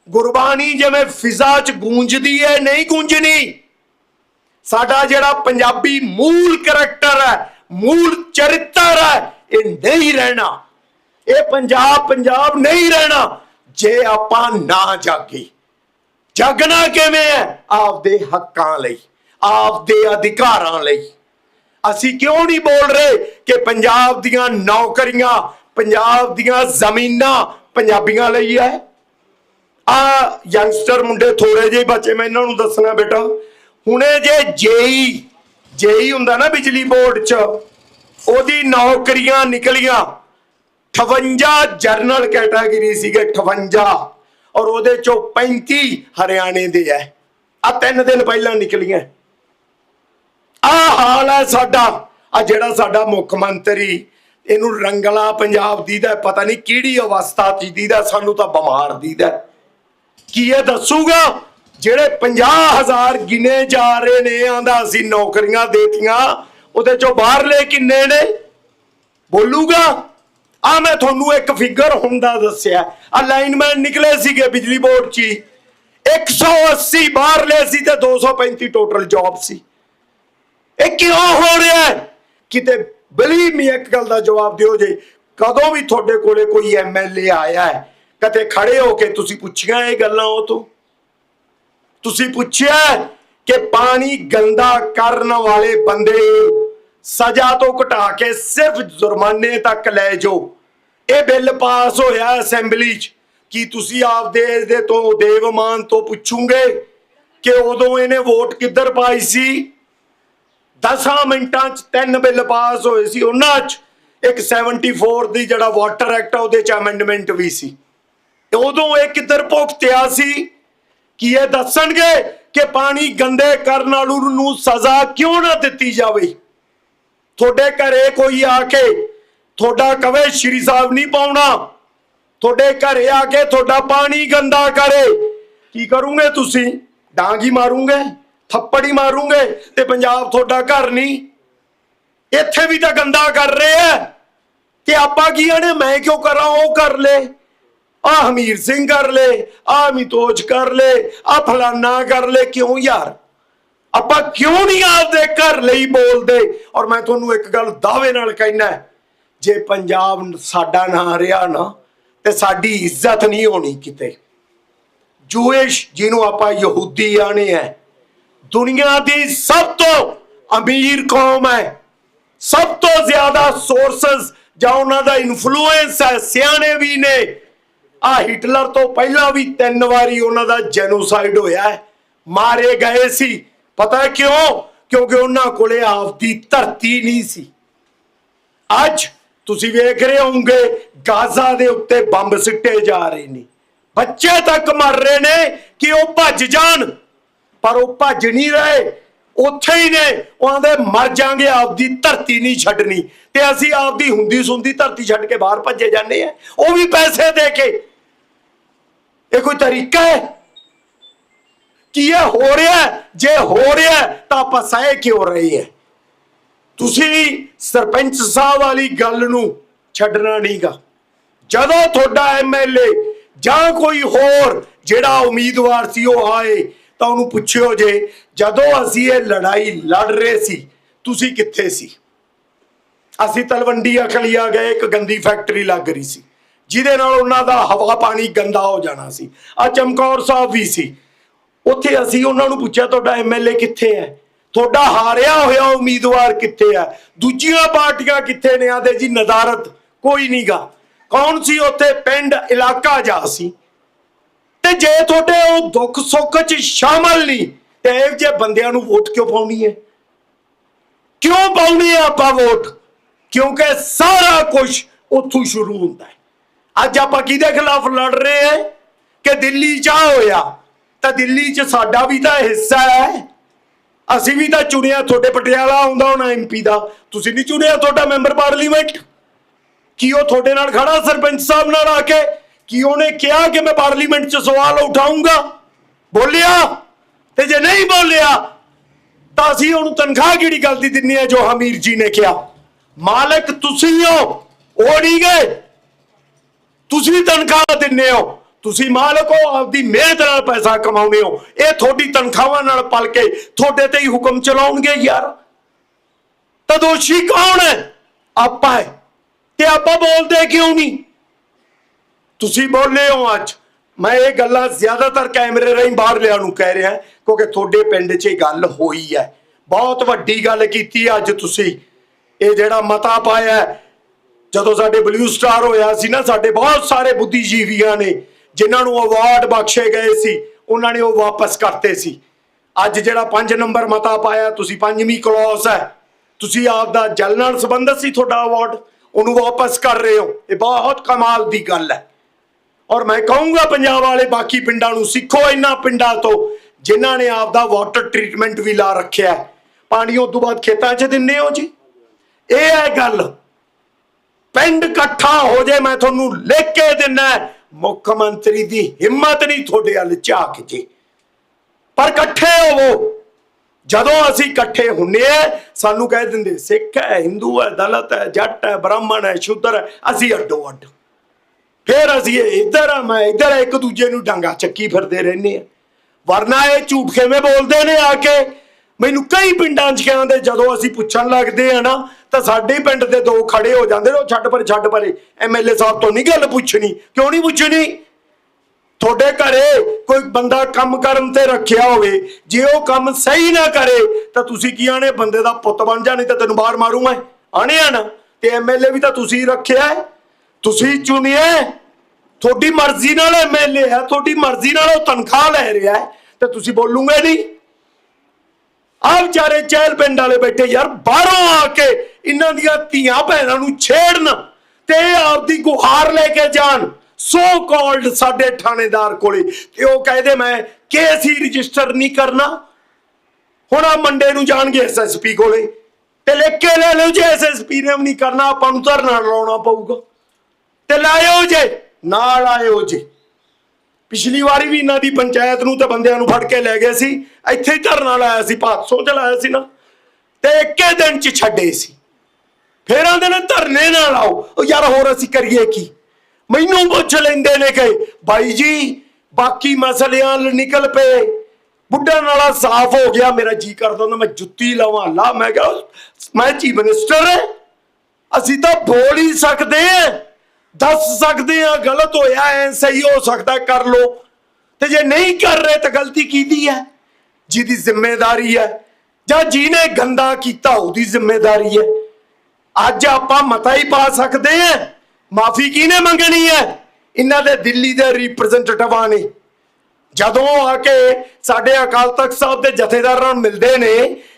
ਗੁਰਬਾਣੀ ਜਿਵੇਂ ਫਿਜ਼ਾ ਚ ਗੂੰਜਦੀ ਹੈ, ਨਹੀਂ ਗੂੰਜਣੀ। ਸਾਡਾ ਜਿਹੜਾ ਪੰਜਾਬੀ ਮੂਲ ਕਰੈਕਟਰ ਹੈ, ਮੂਲ ਚਰਿੱਤਰ ਹੈ, ਇਹ ਨਹੀਂ ਰਹਿਣਾ। ਇਹ ਪੰਜਾਬ ਪੰਜਾਬ ਨਹੀਂ ਰਹਿਣਾ। ਜੇ ਆਪਾਂ ਨਾ ਜਾਗੇ। ਜਾਗਣਾ ਕਿਵੇਂ ਹੈ? ਆਪਦੇ ਹੱਕਾਂ ਲਈ, ਆਪਦੇ ਅਧਿਕਾਰਾਂ ਲਈ। ਅਸੀਂ ਕਿਉਂ ਨਹੀਂ ਬੋਲ ਰਹੇ ਕਿ ਪੰਜਾਬ ਦੀਆਂ ਨੌਕਰੀਆਂ, ਪੰਜਾਬ ਦੀਆਂ ਜ਼ਮੀਨਾਂ ਪੰਜਾਬੀਆਂ ਲਈ ਹੈ? ਆ ਯੰਗਸਟਰ ਮੁੰਡੇ ਥੋੜੇ ਜਿਹੇ ਬੱਚੇ, ਮੈਂ ਇਹਨਾਂ ਨੂੰ ਦੱਸਣਾ ਬੇਟਾ। ਹੁਣੇ ਜੇ ਜੇਈ ਜੇਈ ਹੁੰਦਾ ਨਾ ਬਿਜਲੀ ਬੋਰਡ 'ਚ, ਉਹਦੀ ਨੌਕਰੀਆਂ ਨਿਕਲੀਆਂ। 58 ਜਰਨਲ ਕੈਟਾਗਰੀ ਸੀਗੇ 58 ਔਰ ਉਹਦੇ ਚੋਂ 35 ਹਰਿਆਣੇ ਦੇ ਐ ਆ ਤਿੰਨ ਦਿਨ ਪਹਿਲਾਂ ਨਿਕਲੀਆਂ। ਆ ਹਾਲ ਹੈ ਸਾਡਾ। ਆ ਜਿਹੜਾ ਸਾਡਾ ਮੁੱਖ ਮੰਤਰੀ, ਇਹਨੂੰ ਰੰਗਲਾ ਪੰਜਾਬ ਦੀ ਦਾ ਪਤਾ ਨਹੀਂ ਕਿਹੜੀ ਅਵਸਥਾ ਚ ਦੀਦਾ ਸਾਨੂੰ ਤਾਂ ਬਿਮਾਰ ਦੀ ਦਾ ਕੀ ਇਹ ਦੱਸੂਗਾ? ਜਿਹੜੇ 50000 ਗਿਨੇ ਜਾ ਰਹੇ ਨੇ, ਆਂਦਾ ਅਸੀਂ ਨੌਕਰੀਆਂ ਦੇਤੀਆਂ, ਉਹਦੇ ਚੋਂ ਬਾਹਰਲੇ ਕਿੰਨੇ ਨੇ? ਬੋਲੂਗਾ? ਆ ਮੈਂ ਤੁਹਾਨੂੰ ਇੱਕ ਫਿਗਰ ਹੁੰਦਾ ਦੱਸਿਆ। ਆ ਲਾਈਨਮੈਨ ਨਿਕਲੇ ਸੀਗੇ ਬਿਜਲੀ ਬੋਰਡ 'ਚ ਹੀ। 180 ਬਾਹਰਲੇ ਸੀ ਤੇ 235 ਟੋਟਲ ਜੌਬ ਸੀ। ਇਹ ਕਿਉਂ ਹੋ ਰਿਹਾ ਹੈ? ਕਿਤੇ ਬਲੀਵ ਮੀ ਇੱਕ ਗੱਲ ਦਾ ਜਵਾਬ ਦਿਓ ਜੇ। ਕਦੋਂ ਵੀ ਤੁਹਾਡੇ ਕੋਲੇ ਕੋਈ ਐਮਐਲਏ ਆਇਆ ਹੈ, ਕਦੇ ਖੜੇ ਹੋ ਕੇ ਤੁਸੀਂ ਪੁੱਛੀਆਂ ਇਹ ਗੱਲਾਂ ਉਹ ਤੋਂ? ਤੁਸੀਂ ਪੁੱਛਿਆ ਕਿ ਪਾਣੀ ਗੰਦਾ ਕਰਨ ਵਾਲੇ ਬੰਦੇ ਸਜ਼ਾ ਤੋਂ ਘਟਾ ਕੇ ਸਿਰਫ ਜੁਰਮਾਨੇ ਤੱਕ ਲੈ ਜਾਓ? ਇਹ ਬਿੱਲ ਪਾਸ ਹੋਇਆ ਅਸੈਂਬਲੀ 'ਚ। ਕੀ ਤੁਸੀਂ ਆਪਦੇ ਦੇ ਤੋਂ ਦੇਵਮਾਨ ਤੋਂ ਪੁੱਛੋਗੇ ਕਿ ਉਦੋਂ ਇਹਨੇ ਵੋਟ ਕਿੱਧਰ ਪਾਈ ਸੀ? 10 ਮਿੰਟਾਂ 'ਚ ਤਿੰਨ ਬਿੱਲ ਪਾਸ ਹੋਏ ਸੀ ਉਹਨਾਂ 'ਚ। ਇੱਕ 74 ਦੀ ਜਿਹੜਾ ਵਾਟਰ ਐਕਟ ਆ, ਉਹਦੇ 'ਚ ਅਮੈਂਡਮੈਂਟ ਵੀ ਸੀ। ਉਦੋਂ ਇਹ ਕਿੱਧਰ ਭੁਗਤਿਆ ਸੀ? ਕੀ ਇਹ ਦੱਸਣਗੇ ਕਿ ਪਾਣੀ ਗੰਦੇ ਕਰਨ ਵਾਲੂ ਨੂੰ ਸਜ਼ਾ ਕਿਉਂ ਨਾ ਦਿੱਤੀ ਜਾਵੇ? ਤੁਹਾਡੇ ਘਰੇ ਕੋਈ ਆ ਕੇ ਤੁਹਾਡਾ ਕਵੇ ਸ਼੍ਰੀ ਸਾਹਿਬ ਨਹੀਂ ਪਾਉਣਾ। ਤੁਹਾਡੇ ਘਰੇ ਆ ਕੇ ਤੁਹਾਡਾ ਪਾਣੀ ਗੰਦਾ ਕਰੇ। ਕੀ ਕਰੋਗੇ ਤੁਸੀਂ? ਡਾਂਗੀ ਮਾਰੋਗੇ? ਥੱਪੜ ਹੀ ਮਾਰੂਗੇ ਤੇ ਪੰਜਾਬ ਤੁਹਾਡਾ ਘਰ ਨਹੀਂ। ਇੱਥੇ ਵੀ ਤਾਂ ਗੰਦਾ ਕਰ ਰਹੇ ਆ ਕਿ ਆਪਾਂ ਕੀ ਆਣੇ, ਮੈਂ ਕਿਉਂ ਕਰਾਂ, ਉਹ ਕਰ ਲੈ। ਆ ਹਮੀਰ ਸਿੰਘ ਕਰ ਲੈ ਆ ਮਿਤੋਜ ਕਰ ਲੈ ਆ ਫਲਾਨਾ ਕਰ ਲੈ, ਕਿਉਂ ਯਾਰ? ਆਪਾਂ ਕਿਉਂ ਨਹੀਂ ਆਪਦੇ ਘਰ ਲਈ ਬੋਲਦੇ? ਔਰ ਮੈਂ ਤੁਹਾਨੂੰ ਇੱਕ ਗੱਲ ਦਾਅਵੇ ਨਾਲ ਕਹਿਣਾ ਜੇ ਪੰਜਾਬ ਸਾਡਾ ਨਾ ਰਿਹਾ ਨਾ, ਤੇ ਸਾਡੀ ਇੱਜ਼ਤ ਨਹੀਂ ਹੋਣੀ ਕਿਤੇ। ਜੂਇਸ਼ ਜਿਹਨੂੰ ਆਪਾਂ ਯਹੂਦੀ ਆਣੇ ਹੈ ਦੁਨੀਆ ਦੀ ਸਭ ਤੋਂ ਅਮੀਰ ਕੌਮ ਹੈ। ਸਭ ਤੋਂ ਜ਼ਿਆਦਾ ਸੋਰਸਸ ਜਾਂ ਉਹਨਾਂ ਦਾ ਇਨਫਲੂਐਂਸ ਹੈ, ਸਿਆਣੇ ਵੀ ਨੇ। ਆ ਹਿਟਲਰ ਤੋਂ ਪਹਿਲਾਂ ਵੀ ਤਿੰਨ ਵਾਰੀ ਉਹਨਾਂ ਦਾ ਜੈਨੋਸਾਈਡ ਹੋਇਆ ਹੈ। ਮਾਰੇ ਗਏ ਸੀ। ਪਤਾ ਕਿਉਂ? ਕਿਉਂਕਿ ਉਹਨਾਂ ਕੋਲੇ ਆਪਦੀ ਧਰਤੀ ਨਹੀਂ ਸੀ। ਅੱਜ ਤੁਸੀਂ ਵੇਖ ਰਹੇ ਹੋਵੋਗੇ, ਗਾਜ਼ਾ ਦੇ ਉੱਤੇ ਬੰਬ ਸਿੱਟੇ ਜਾ ਰਹੇ ਨੇ। ਬੱਚੇ ਤੱਕ ਮਰ ਰਹੇ ਨੇ ਕਿ ਉਹ ਭੱਜ ਜਾਣ। ਪਰ ਉਹ ਭੱਜ ਨਹੀਂ ਰਹੇ। ਉੱਥੇ ਹੀ ਨੇ। ਉਹਨਾਂ ਦੇ ਮਰ ਜਾਾਂਗੇ ਆਪਦੀ ਧਰਤੀ ਨਹੀਂ ਛੱਡਣੀ। ਤੇ ਅਸੀਂ ਆਪਦੀ ਹੁੰਦੀ ਸੁੰਦੀ ਧਰਤੀ ਛੱਡ ਕੇ ਬਾਹਰ ਭੱਜੇ ਜਾਂਦੇ ਆ ਉਹ ਵੀ ਪੈਸੇ ਦੇ ਕੇ। ਇਹ ਕੋਈ ਤਰੀਕਾ ਹੈ? ਕੀ ਇਹ ਹੋ ਰਿਹਾ ਜੇ ਹੋ ਰਿਹਾ ਤਾਂ ਆਪਾਂ ਸਹਿ ਕਿਉਂ ਰਹੇ ਹੈ? ਤੁਸੀਂ ਸਰਪੰਚ ਸਾਹਿਬ ਵਾਲੀ ਗੱਲ ਨੂੰ ਛੱਡਣਾ ਨਹੀਂਗਾ। ਜਦੋਂ ਤੁਹਾਡਾ ਐਮਐਲਏ ਜਾਂ ਕੋਈ ਹੋਰ ਜਿਹੜਾ ਉਮੀਦਵਾਰ ਸੀ, ਉਹ ਆਏ। ਤਾਂ ਉਹਨੂੰ ਪੁੱਛਿਓ ਜੇ, ਜਦੋਂ ਅਸੀਂ ਇਹ ਲੜਾਈ ਲੜ ਰਹੇ ਸੀ, ਤੁਸੀਂ ਕਿੱਥੇ ਸੀ? ਅਸੀਂ ਤਲਵੰਡੀ ਅਖਲੀਆ ਗਏ, ਇੱਕ ਗੰਦੀ ਫੈਕਟਰੀ ਲੱਗ ਰਹੀ ਸੀ, ਜਿਹਦੇ ਨਾਲ ਉਹਨਾਂ ਦਾ ਹਵਾ ਪਾਣੀ ਗੰਦਾ ਹੋ ਜਾਣਾ ਸੀ। ਆ ਚਮਕੌਰ ਸਾਹਿਬ ਵੀ ਸੀ। ਉੱਥੇ ਅਸੀਂ ਉਹਨਾਂ ਨੂੰ ਪੁੱਛਿਆ, ਤੁਹਾਡਾ ਐਮਐਲਏ ਕਿੱਥੇ ਹੈ? ਤੁਹਾਡਾ ਹਾਰਿਆ ਹੋਇਆ ਉਮੀਦਵਾਰ ਕਿੱਥੇ ਹੈ? ਦੂਜੀਆਂ ਪਾਰਟੀਆਂ ਕਿੱਥੇ ਨੇ? ਆਦੇ, ਜੀ ਨਜ਼ਾਰਤ ਕੋਈ ਨਹੀਂਗਾ ਕੌਣ ਸੀ ਉੱਥੇ? ਪਿੰਡ, ਇਲਾਕਾ ਜਾ ਸੀ। ਤੇ ਜੇ ਤੁਹਾਡੇ ਉਹ ਦੁੱਖ ਸੁੱਖ 'ਚ ਸ਼ਾਮਲ ਨਹੀਂ, ਤੇ ਇਹ ਜੇ ਬੰਦਿਆਂ ਨੂੰ ਵੋਟ ਕਿਉਂ ਪਾਉਣੀ ਹੈ? ਕਿਉਂ ਪਾਉਣੀ ਹੈ ਆਪਾਂ ਵੋਟ? ਕਿਉਂਕਿ ਸਾਰਾ ਕੁਝ ਉੱਥੋਂ ਸ਼ੁਰੂ ਹੁੰਦਾ ਹੈ। ਅੱਜ ਆਪਾਂ ਕਿਹਦੇ ਖਿਲਾਫ ਲੜ ਰਹੇ ਹਾਂ? ਕਿ ਦਿੱਲੀ 'ਚ ਹੋਇਆ। ਤਾਂ ਦਿੱਲੀ 'ਚ ਸਾਡਾ ਵੀ ਤਾਂ ਹਿੱਸਾ ਹੈ। ਅਸੀਂ ਵੀ ਤਾਂ ਚੁਣਿਆ, ਤੁਹਾਡੇ ਪਟਿਆਲਾ ਆਉਂਦਾ ਹੋਣਾ ਐਮਪੀ ਦਾ। ਤੁਸੀਂ ਨਹੀਂ ਚੁਣਿਆ ਤੁਹਾਡਾ ਮੈਂਬਰ ਪਾਰਲੀਮੈਂਟ? ਕੀ ਉਹ ਤੁਹਾਡੇ ਨਾਲ ਖੜਾ ਸਰਪੰਚ ਸਾਹਿਬ ਨਾਲ ਆ ਕੇ ਕੀ ਉਹਨੇ ਕਿਹਾ ਕਿ ਮੈਂ ਪਾਰਲੀਮੈਂਟ 'ਚ ਸਵਾਲ ਉਠਾਊਂਗਾ? ਬੋਲਿਆ? ਤੇ ਜੇ ਨਹੀਂ ਬੋਲਿਆ, ਤਾਂ ਅਸੀਂ ਉਹਨੂੰ ਤਨਖਾਹ ਕਿਹੜੀ ਗੱਲ ਦੀ ਦਿੰਨੀ ਹੈ ਜੋ ਹਮੀਰ ਜੀ ਨੇ ਕਿਹਾ? ਮਾਲਕ, ਤੁਸੀਂ ਹੋ, ਉਹ ਨਹੀਂ ਗਏ। ਤੁਸੀਂ ਤਨਖਾਹ ਦਿੰਦੇ ਹੋ। ਤੁਸੀਂ ਮਾਲਕ ਹੋ, ਆਪਦੀ ਮਿਹਨਤ ਨਾਲ ਪੈਸਾ ਕਮਾਉਂਦੇ ਹੋ। ਇਹ ਤੁਹਾਡੀ ਤਨਖਾਹਾਂ ਨਾਲ ਪਲ ਕੇ ਤੁਹਾਡੇ ਤੇ ਹੀ ਹੁਕਮ ਚਲਾਉਣਗੇ ਯਾਰ। ਤਾਂ ਦੋਸ਼ੀ ਕੌਣ ਹੈ? ਆਪਾਂ ਹੈ। ਤੇ ਆਪਾਂ ਬੋਲਦੇ ਕਿਉਂ ਨਹੀਂ? ਤੁਸੀਂ ਬੋਲੇ ਹੋ ਅੱਜ। ਮੈਂ ਇਹ ਗੱਲਾਂ ਜ਼ਿਆਦਾਤਰ ਕੈਮਰੇ ਰਾਹੀਂ ਬਾਹਰ ਲਿਆ ਨੂੰ ਕਹਿ ਰਿਹਾ, ਕਿਉਂਕਿ ਤੁਹਾਡੇ ਪਿੰਡ 'ਚ ਇਹ ਗੱਲ ਹੋਈ ਹੈ। ਬਹੁਤ ਵੱਡੀ ਗੱਲ ਕੀਤੀ ਅੱਜ ਤੁਸੀਂ। ਇਹ ਜਿਹੜਾ ਮਤਾ ਪਾਇਆ ਜਦੋਂ ਸਾਡੇ ਬਲੂ ਸਟਾਰ ਹੋਇਆ ਸੀ ਨਾ, ਸਾਡੇ ਬਹੁਤ ਸਾਰੇ ਬੁੱਧੀਜੀਵੀਆਂ ਨੇ, ਜਿਨ੍ਹਾਂ ਨੂੰ ਅਵਾਰਡ ਬਖਸ਼ੇ ਗਏ ਸੀ, ਉਹਨਾਂ ਨੇ ਉਹ ਵਾਪਸ ਕਰਤੇ ਸੀ। ਅੱਜ ਜਿਹੜਾ 5 ਨੰਬਰ ਮਤਾ ਪਾਇਆ, ਤੁਸੀਂ ਪੰਜਵੀਂ ਕਲੌਸ ਹੈ। ਤੁਸੀਂ ਆਪ ਦਾ ਜਲ ਨਾਲ ਸੰਬੰਧਿਤ ਸੀ ਤੁਹਾਡਾ ਅਵਾਰਡ ਉਹਨੂੰ ਵਾਪਸ ਕਰ ਰਹੇ ਹੋ। ਇਹ ਬਹੁਤ ਕਮਾਲ ਦੀ ਗੱਲ ਹੈ। ਔਰ ਮੈਂ ਕਹੂੰਗਾ ਪੰਜਾਬ ਵਾਲੇ ਬਾਕੀ ਪਿੰਡਾਂ ਨੂੰ, ਸਿੱਖੋ ਇਹਨਾਂ ਪਿੰਡਾਂ ਤੋਂ, ਜਿਨ੍ਹਾਂ ਨੇ ਆਪ ਦਾ ਵਾਟਰ ਟ੍ਰੀਟਮੈਂਟ ਵੀ ਲਾ ਰੱਖਿਆ ਪਾਣੀ ਉਸ ਤੋਂ ਬਾਅਦ ਖੇਤਾਂ 'ਚ ਦਿੰਦੇ ਹੋ ਜੀ? ਇਹ ਹੈ ਗੱਲ। ਪਿੰਡ ਇਕੱਠਾ ਹੋ ਜੇ, ਮੈਂ ਤੁਹਾਨੂੰ ਲਿਖ ਕੇ ਦਿੰਨਾ ਮੁੱਖ ਮੰਤਰੀ ਦੀ ਹਿੰਮਤ ਨਹੀਂ ਤੁਹਾਡੇ ਵੱਲ ਝਾਕ ਜੇ। ਪਰ ਇਕੱਠੇ ਹੋਵੋ। ਜਦੋਂ ਅਸੀਂ ਇਕੱਠੇ ਹੁੰਨੇ ਆ, ਸਾਨੂੰ ਕਹਿ ਦਿੰਦੇ, ਸਿੱਖ ਹੈ, ਹਿੰਦੂ ਹੈ, ਦਲਿਤ ਹੈ, ਜੱਟ ਹੈ, ਬ੍ਰਾਹਮਣ ਹੈ, ਸ਼ੂਦਰ ਹੈ, ਅਸੀਂ ਅੱਡੋ ਅੱਡ। ਫੇਰ ਅਸੀਂ ਇੱਧਰ ਆ, ਮੈਂ ਇੱਧਰ ਇੱਕ ਦੂਜੇ ਨੂੰ ਡਾਂਗਾ ਚੱਕੀ ਫਿਰਦੇ ਰਹਿੰਦੇ ਆ। ਵਰਨਾ ਇਹ ਝੂਠ ਕਿਵੇਂ ਬੋਲਦੇ ਨੇ ਆ ਕੇ? ਮੈਨੂੰ ਕਈ ਪਿੰਡਾਂ 'ਚ ਕਹਿੰਦੇ ਜਦੋਂ ਅਸੀਂ ਪੁੱਛਣ ਲੱਗਦੇ ਆ ਨਾ, ਤਾਂ ਸਾਡੇ ਪਿੰਡ ਦੇ ਦੋ ਖੜੇ ਹੋ ਜਾਂਦੇ ਨੇ, ਉਹ ਛੱਡ ਪਰੇ ਛੱਡ ਪਰੇ। ਐਮਐਲਏ ਸਾਹਿਬ ਤੋਂ ਨਹੀਂ ਗੱਲ ਪੁੱਛਣੀ। ਕਿਉਂ ਨਹੀਂ ਪੁੱਛਣੀ? ਤੁਹਾਡੇ ਘਰੇ ਕੋਈ ਬੰਦਾ ਕੰਮ ਕਰਨ ਤੇ ਰੱਖਿਆ ਹੋਵੇ, ਜੇ ਉਹ ਕੰਮ ਸਹੀ ਨਾ ਕਰੇ, ਤਾਂ ਤੁਸੀਂ ਕੀ ਆਣੇ? ਬੰਦੇ ਦਾ ਪੁੱਤ ਬਣ ਜਾ, ਨਹੀਂ ਤਾਂ ਤੈਨੂੰ ਬਾਹਰ ਮਾਰੂ ਮੈਂ। ਆਣੇ ਆ ਨਾ, ਤੇ ਐਮਐਲਏ ਵੀ ਤਾਂ ਤੁਸੀਂ ਰੱਖਿਆ ਹੈ। ਤੁਸੀਂ ਚੁਣਿਆ ਤੁਹਾਡੀ ਮਰਜ਼ੀ ਨਾਲ ਐਮਐਲਏ ਹੈ, ਤੁਹਾਡੀ ਮਰਜ਼ੀ ਨਾਲ ਉਹ ਤਨਖਾਹ ਲੈ ਰਿਹਾ ਹੈ ਤੇ ਤੁਸੀਂ ਬੋਲੂਗੇ ਨਹੀਂ। ਆ ਵਿਚਾਰੇ ਚਹਿਲ ਪਿੰਡ ਵਾਲੇ ਬੈਠੇ ਯਾਰ, ਬਾਹਰੋਂ ਆ ਕੇ ਇਹਨਾਂ ਦੀਆਂ ਧੀਆਂ ਭੈਣਾਂ ਨੂੰ ਛੇੜਨ ਤੇ ਇਹ ਆਪਦੀ ਗੁਹਾਰ ਲੈ ਕੇ ਜਾਣ ਸੋ ਕਾਲਡ ਸਾਡੇ ਥਾਣੇਦਾਰ ਕੋਲੇ। ਤੇ ਉਹ ਕਹਦੇ ਮੈਂ ਕੇਸ ਹੀ ਰਜਿਸਟਰ ਨਹੀਂ ਕਰਨਾ। ਹੁਣ ਆ ਮੰਡੇ ਨੂੰ ਜਾਣਗੇ ਐਸਐਸਪੀ ਕੋਲੇ। ਤੇ ਲਿਖ ਕੇ ਲੈ ਲਓ ਜੇ ਐਸਐਸਪੀ ਨੇ ਵੀ ਨਹੀਂ ਕਰਨਾ, ਆਪਾਂ ਨੂੰ ਧਰਨਾ ਲਾਉਣਾ ਪਊਗਾ। ਤੇ ਲਾਇਓ ਜੇ, ਨਾਲ ਆਇਓ ਜੇ। ਪਿਛਲੀ ਵਾਰੀ ਵੀ ਇਹਨਾਂ ਦੀ ਪੰਚਾਇਤ ਨੂੰ ਤੇ ਬੰਦਿਆਂ ਨੂੰ ਫੜ ਕੇ ਲੈ ਗਏ ਸੀ, ਇੱਥੇ ਹੀ ਧਰਨਾ ਲਾਇਆ ਸੀ ਭਾਦਸੋਂ ਚ ਲਾਇਆ ਸੀ ਨਾ। ਤੇ ਇੱਕੇ ਦਿਨ ਚ ਛੱਡੇ ਸੀ। ਫੇਰ ਆਂਦੇ ਨੇ, ਧਰਨੇ ਨਾ ਲਾਓ। ਉਹ ਯਾਰ ਹੋਰ ਅਸੀਂ ਕਰੀਏ ਕੀ? ਮੈਨੂੰ ਪੁੱਛ ਲੈਂਦੇ ਨੇ ਕਿ, ਬਾਈ ਜੀ, ਬਾਕੀ ਮਸਲਿਆਂ ਨਿਕਲ ਪਏ। ਬੁੱਢਾ ਨਾਲਾ ਸਾਫ਼ ਹੋ ਗਿਆ, ਮੇਰਾ ਜੀ ਕਰਦਾ ਹੁੰਦਾ, ਮੈਂ ਜੁੱਤੀ ਲਾਵਾਂ, ਲਾ, ਮੈਂ ਕਿਹਾ, ਮੈਂ ਚੀਫ ਮਿਨਿਸਟਰ ਅਸੀਂ ਤਾਂ ਬੋਲ ਹੀ ਸਕਦੇ ਆ ਦੱਸ ਸਕਦੇ ਆ, ਗਲਤ ਹੋਇਆ ਐ, ਸਹੀ ਹੋ ਸਕਦਾ, ਕਰ ਲੋ ਤੇ ਜੇ ਨਹੀਂ ਕਰ ਰਹੇ ਤਾਂ ਗਲਤੀ ਕੀਤੀ ਹੈ ਜਿਹਦੀ ਜ਼ਿੰਮੇਵਾਰੀ ਹੈ ਜਾਂ ਜਿਹਨੇ ਗੰਦਾ ਕੀਤਾ, ਉਹਦੀ ਜ਼ਿੰਮੇਵਾਰੀ ਹੈ ਅੱਜ ਆਪਾਂ ਮਤਾ ਹੀ ਪਾ ਸਕਦੇ ਆ ਮਾਫੀ ਕਿਹਨੇ ਮੰਗਣੀ ਹੈ ਇਹਨਾਂ ਦੇ ਦਿੱਲੀ ਦੇ ਰਿਪਰੈਜ਼ੈਂਟੇਟਿਵਾਂ ਨੇ ਜਦੋਂ ਆ ਕੇ ਸਾਡੇ ਅਕਾਲ ਤਖਤ ਸਾਹਿਬ ਦੇ ਜਥੇਦਾਰਾਂ ਨੂੰ ਮਿਲਦੇ ਨੇ,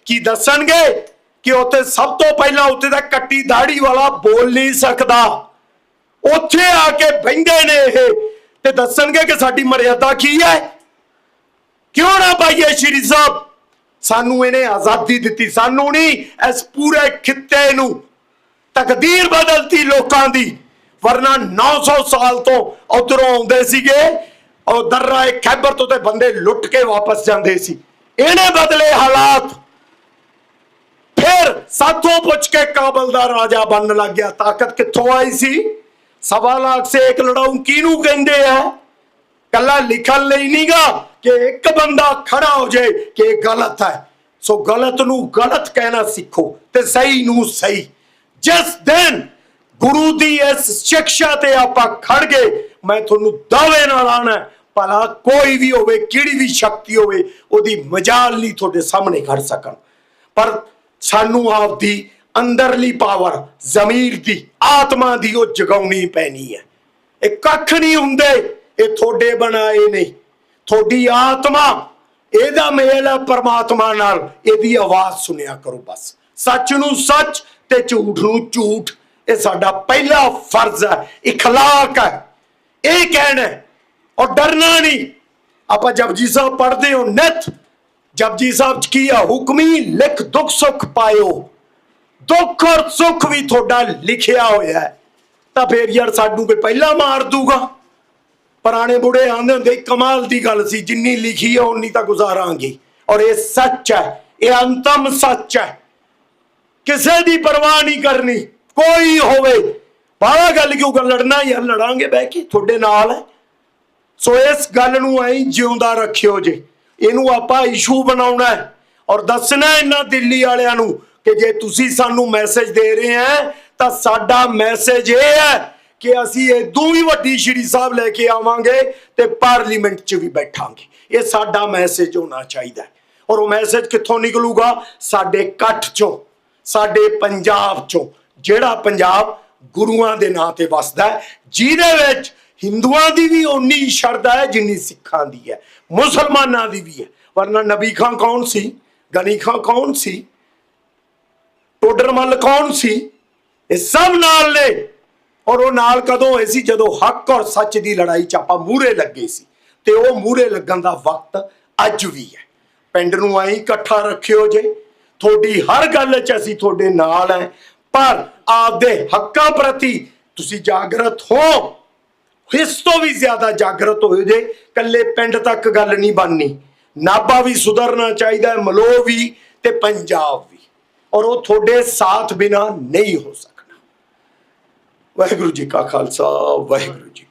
ਕੀ ਦੱਸਣਗੇ ਕਿ ਉੱਥੇ ਸਭ ਤੋਂ ਪਹਿਲਾਂ ਉੱਥੇ ਦਾ ਕੱਟੀ ਦਾੜੀ ਵਾਲਾ ਬੋਲ ਨਹੀਂ ਸਕਦਾ? ਉੱਥੇ ਆ ਕੇ ਬਹਿੰਦੇ ਨੇ ਇਹ ਤੇ ਦੱਸਣਗੇ ਕਿ ਸਾਡੀ ਮਰਿਆਦਾ ਕੀ ਹੈ। ਕਿਉਂ ਨਾ ਪਾਈਏ ਸ਼੍ਰੀ ਸਾਹਿਬ ਸਾਨੂੰ ਇਹਨੇ ਆਜ਼ਾਦੀ ਦਿੱਤੀ, ਸਾਨੂੰ ਨਹੀਂ ਇਸ ਪੂਰੇ ਖਿੱਤੇ ਨੂੰ ਤਕਦੀਰ ਬਦਲਤੀ ਲੋਕਾਂ ਦੀ, ਵਰਨਾ 900 ਸਾਲ ਤੋਂ ਉਧਰੋਂ ਆਉਂਦੇ ਸੀਗੇ, ਉਹ ਦਰਰਾ ਖੈਬਰ ਤੋਂ ਤੇ ਬੰਦੇ ਲੁੱਟ ਕੇ ਵਾਪਸ ਜਾਂਦੇ ਸੀ। ਇਹਨੇ ਬਦਲੇ ਹਾਲਾਤ। ਫਿਰ ਸਾਥੋਂ ਪੁੱਛ ਕੇ ਕਾਬਲ ਦਾ ਰਾਜਾ ਬਣਨ ਲੱਗ ਗਿਆ, ਤਾਕਤ ਕਿੱਥੋਂ ਆਈ ਸੀ? ਸਵਾ ਲੱਖ ਸੇ ਇੱਕ ਲੜਾਉਂ ਕਿਹਨੂੰ ਕਹਿੰਦੇ ਆ? ਕੱਲਾ ਲਿਖਣ ਲਈ ਨਹੀਂਗਾ ਕਿ ਇੱਕ ਬੰਦਾ ਖੜਾ ਹੋ ਜਾਏ ਕਿ ਇਹ ਗਲਤ ਹੈ। ਸੋ ਗਲਤ ਨੂੰ ਗਲਤ ਕਹਿਣਾ ਸਿੱਖੋ ਤੇ ਸਹੀ ਨੂੰ ਸਹੀ। ਜਿਸ ਦਿਨ ਗੁਰੂ ਦੀ ਇਸ ਸਿੱਖਿਆ ਤੇ ਆਪਾਂ ਖੜ ਗਏ, ਮੈਂ ਤੁਹਾਨੂੰ ਦਾਅਵੇ ਨਾਲ ਆਣਾ ਭਲਾ ਕੋਈ ਵੀ ਹੋਵੇ, ਕਿਹੜੀ ਵੀ ਸ਼ਕਤੀ ਹੋਵੇ, ਉਹਦੀ ਮਜਾਲ ਨਹੀਂ ਤੁਹਾਡੇ ਸਾਹਮਣੇ ਖੜ ਸਕਣ। ਪਰ ਸਾਨੂੰ ਆਪਦੀ ਅੰਦਰਲੀ ਪਾਵਰ ਜ਼ਮੀਰ ਦੀ ਆਤਮਾ ਦੀ ਉਹ ਜਗਾਉਣੀ ਪੈਣੀ ਹੈ ਇਹ ਕੱਖ ਨਹੀਂ ਹੁੰਦੇ ਇਹ ਤੁਹਾਡੇ ਬਣਾਏ ਨਹੀਂ ਤੁਹਾਡੀ ਆਤਮਾ ਇਹਦਾ ਮੇਲ ਹੈ ਪਰਮਾਤਮਾ ਨਾਲ ਇਹਦੀ ਆਵਾਜ਼ ਸੁਣਿਆ ਕਰੋ ਬਸ ਸੱਚ ਨੂੰ ਸੱਚ ਤੇ ਝੂਠ ਨੂੰ ਝੂਠ ਇਹ ਸਾਡਾ ਪਹਿਲਾ ਫਰਜ਼ ਹੈ اخلاق ਹੈ ਇਹ ਕਹਿਣਾ ਹੈ, ਔਰ ਡਰਨਾ ਨਹੀਂ ਆਪਾਂ ਜਪਜੀ ਸਾਹਿਬ ਪੜ੍ਹਦੇ ਹੋ ਨਿਤ ਜਪਜੀ ਸਾਹਿਬ ਚ ਕੀ ਆ ਹੁਕਮੀ ਲਿਖ ਦੁੱਖ ਸੁੱਖ ਪਾਇਓ ਦੁੱਖ ਔਰ ਸੁੱਖ ਵੀ ਤੁਹਾਡਾ ਲਿਖਿਆ ਹੋਇਆ ਹੈ। ਤਾਂ ਫੇਰ ਯਾਰ ਸਾਨੂੰ ਕੋਈ ਪਹਿਲਾਂ ਮਾਰ ਦੂਗਾ। ਪੁਰਾਣੇ ਬੁੜੇ ਆਂਦੇ ਹੁੰਦੇ ਕਮਾਲ ਦੀ ਗੱਲ ਸੀ, ਜਿੰਨੀ ਲਿਖੀ ਹੈ ਉਨੀ ਤਾਂ ਗੁਜ਼ਾਰਾਂਗੇ। ਔਰ ਇਹ ਸੱਚ ਹੈ, ਇਹ ਅੰਤਮ ਸੱਚ ਹੈ। ਕਿਸੇ ਦੀ ਪਰਵਾਹ ਨਹੀਂ ਕਰਨੀ, ਕੋਈ ਹੋਵੇ। ਬਾਹਲਾ ਗੱਲ ਕਿਉਂ ਕਰ ਲੜਨਾ ਯਾਰ, ਲੜਾਂਗੇ ਬਹਿ ਕੇ, ਤੁਹਾਡੇ ਨਾਲ ਹੈ। ਸੋ ਇਸ ਗੱਲ ਨੂੰ ਐਂ ਜਿਉਂਦਾ ਰੱਖਿਓ ਜੇ। ਇਹਨੂੰ ਆਪਾਂ ਇਸ਼ੂ ਬਣਾਉਣਾ ਔਰ ਦੱਸਣਾ ਇਹਨਾਂ ਦਿੱਲੀ ਵਾਲਿਆਂ ਨੂੰ ਕਿ ਜੇ ਤੁਸੀਂ ਸਾਨੂੰ ਮੈਸੇਜ ਦੇ ਰਹੇ ਹੈ, ਤਾਂ ਸਾਡਾ ਮੈਸੇਜ ਇਹ ਹੈ ਕਿ ਅਸੀਂ ਇਦੋਂ ਵੀ ਵੱਡੀ ਸ਼੍ਰੀ ਸਾਹਿਬ ਲੈ ਕੇ ਆਵਾਂਗੇ ਤੇ ਪਾਰਲੀਮੈਂਟ 'ਚ ਵੀ ਬੈਠਾਂਗੇ। ਇਹ ਸਾਡਾ ਮੈਸੇਜ ਹੋਣਾ ਚਾਹੀਦਾ ਔਰ ਉਹ ਮੈਸੇਜ ਕਿੱਥੋਂ ਨਿਕਲੂਗਾ? ਸਾਡੇ ਇਕੱਠ 'ਚੋਂ, ਸਾਡੇ ਪੰਜਾਬ 'ਚੋਂ, ਜਿਹੜਾ ਪੰਜਾਬ ਗੁਰੂਆਂ ਦੇ ਨਾਂ ਤੇ ਵਸਦਾ ਹੈ, ਜਿਹਦੇ ਵਿੱਚ ਹਿੰਦੂਆਂ ਦੀ ਵੀ ਓਨੀ ਸ਼ਰਧਾ ਹੈ ਜਿੰਨੀ ਸਿੱਖਾਂ ਦੀ ਹੈ, ਮੁਸਲਮਾਨਾਂ ਦੀ ਵੀ ਹੈ। ਵਰਨਾ ਨਬੀ ਖਾਂ ਕੌਣ ਸੀ? ਗਨੀ ਖਾਂ ਕੌਣ ਸੀ? ਟੋਡਰਮੱਲ ਕੌਣ ਸੀ? ਇਹ ਸਭ ਨਾਲ ਨੇ। ਔਰ ਉਹ ਨਾਲ ਕਦੋਂ ਹੋਏ ਸੀ? ਜਦੋਂ ਹੱਕ ਔਰ ਸੱਚ ਦੀ ਲੜਾਈ ਚ ਆਪਾਂ ਮੂਹਰੇ ਲੱਗੇ ਸੀ। ਤੇ ਉਹ ਮੂਹਰੇ ਲੱਗਣ ਦਾ ਵਕਤ ਅੱਜ ਵੀ ਹੈ। ਪਿੰਡ ਨੂੰ ਐਂ ਇਕੱਠਾ ਰੱਖਿਓ ਜੇ। ਤੁਹਾਡੀ ਹਰ ਗੱਲ 'ਚ ਅਸੀਂ ਤੁਹਾਡੇ ਨਾਲ ਹੈ ਪਰ ਆਪਦੇ ਹੱਕਾਂ ਪ੍ਰਤੀ ਤੁਸੀਂ ਜਾਗਰਤ ਹੋ। ਇਸ ਤੋਂ ਵੀ ਜ਼ਿਆਦਾ ਜਾਗਰਤ ਹੋਏ ਜੇ। ਕੱਲੇ ਪਿੰਡ ਤੱਕ ਗੱਲ ਨਹੀਂ ਬਣਨੀ। ਨਾਭਾ ਵੀ ਸੁਧਰਨਾ ਚਾਹੀਦਾ ਹੈ ਮਲੋ ਵੀ ਤੇ ਪੰਜਾਬ ਔਰ ਉਹ ਤੁਹਾਡੇ ਸਾਥ ਬਿਨਾ ਨਹੀਂ ਹੋ ਸਕਦਾ। ਵਾਹਿਗੁਰੂ ਜੀ ਕਾ ਖਾਲਸਾ ਵਾਹਿਗੁਰੂ ਜੀ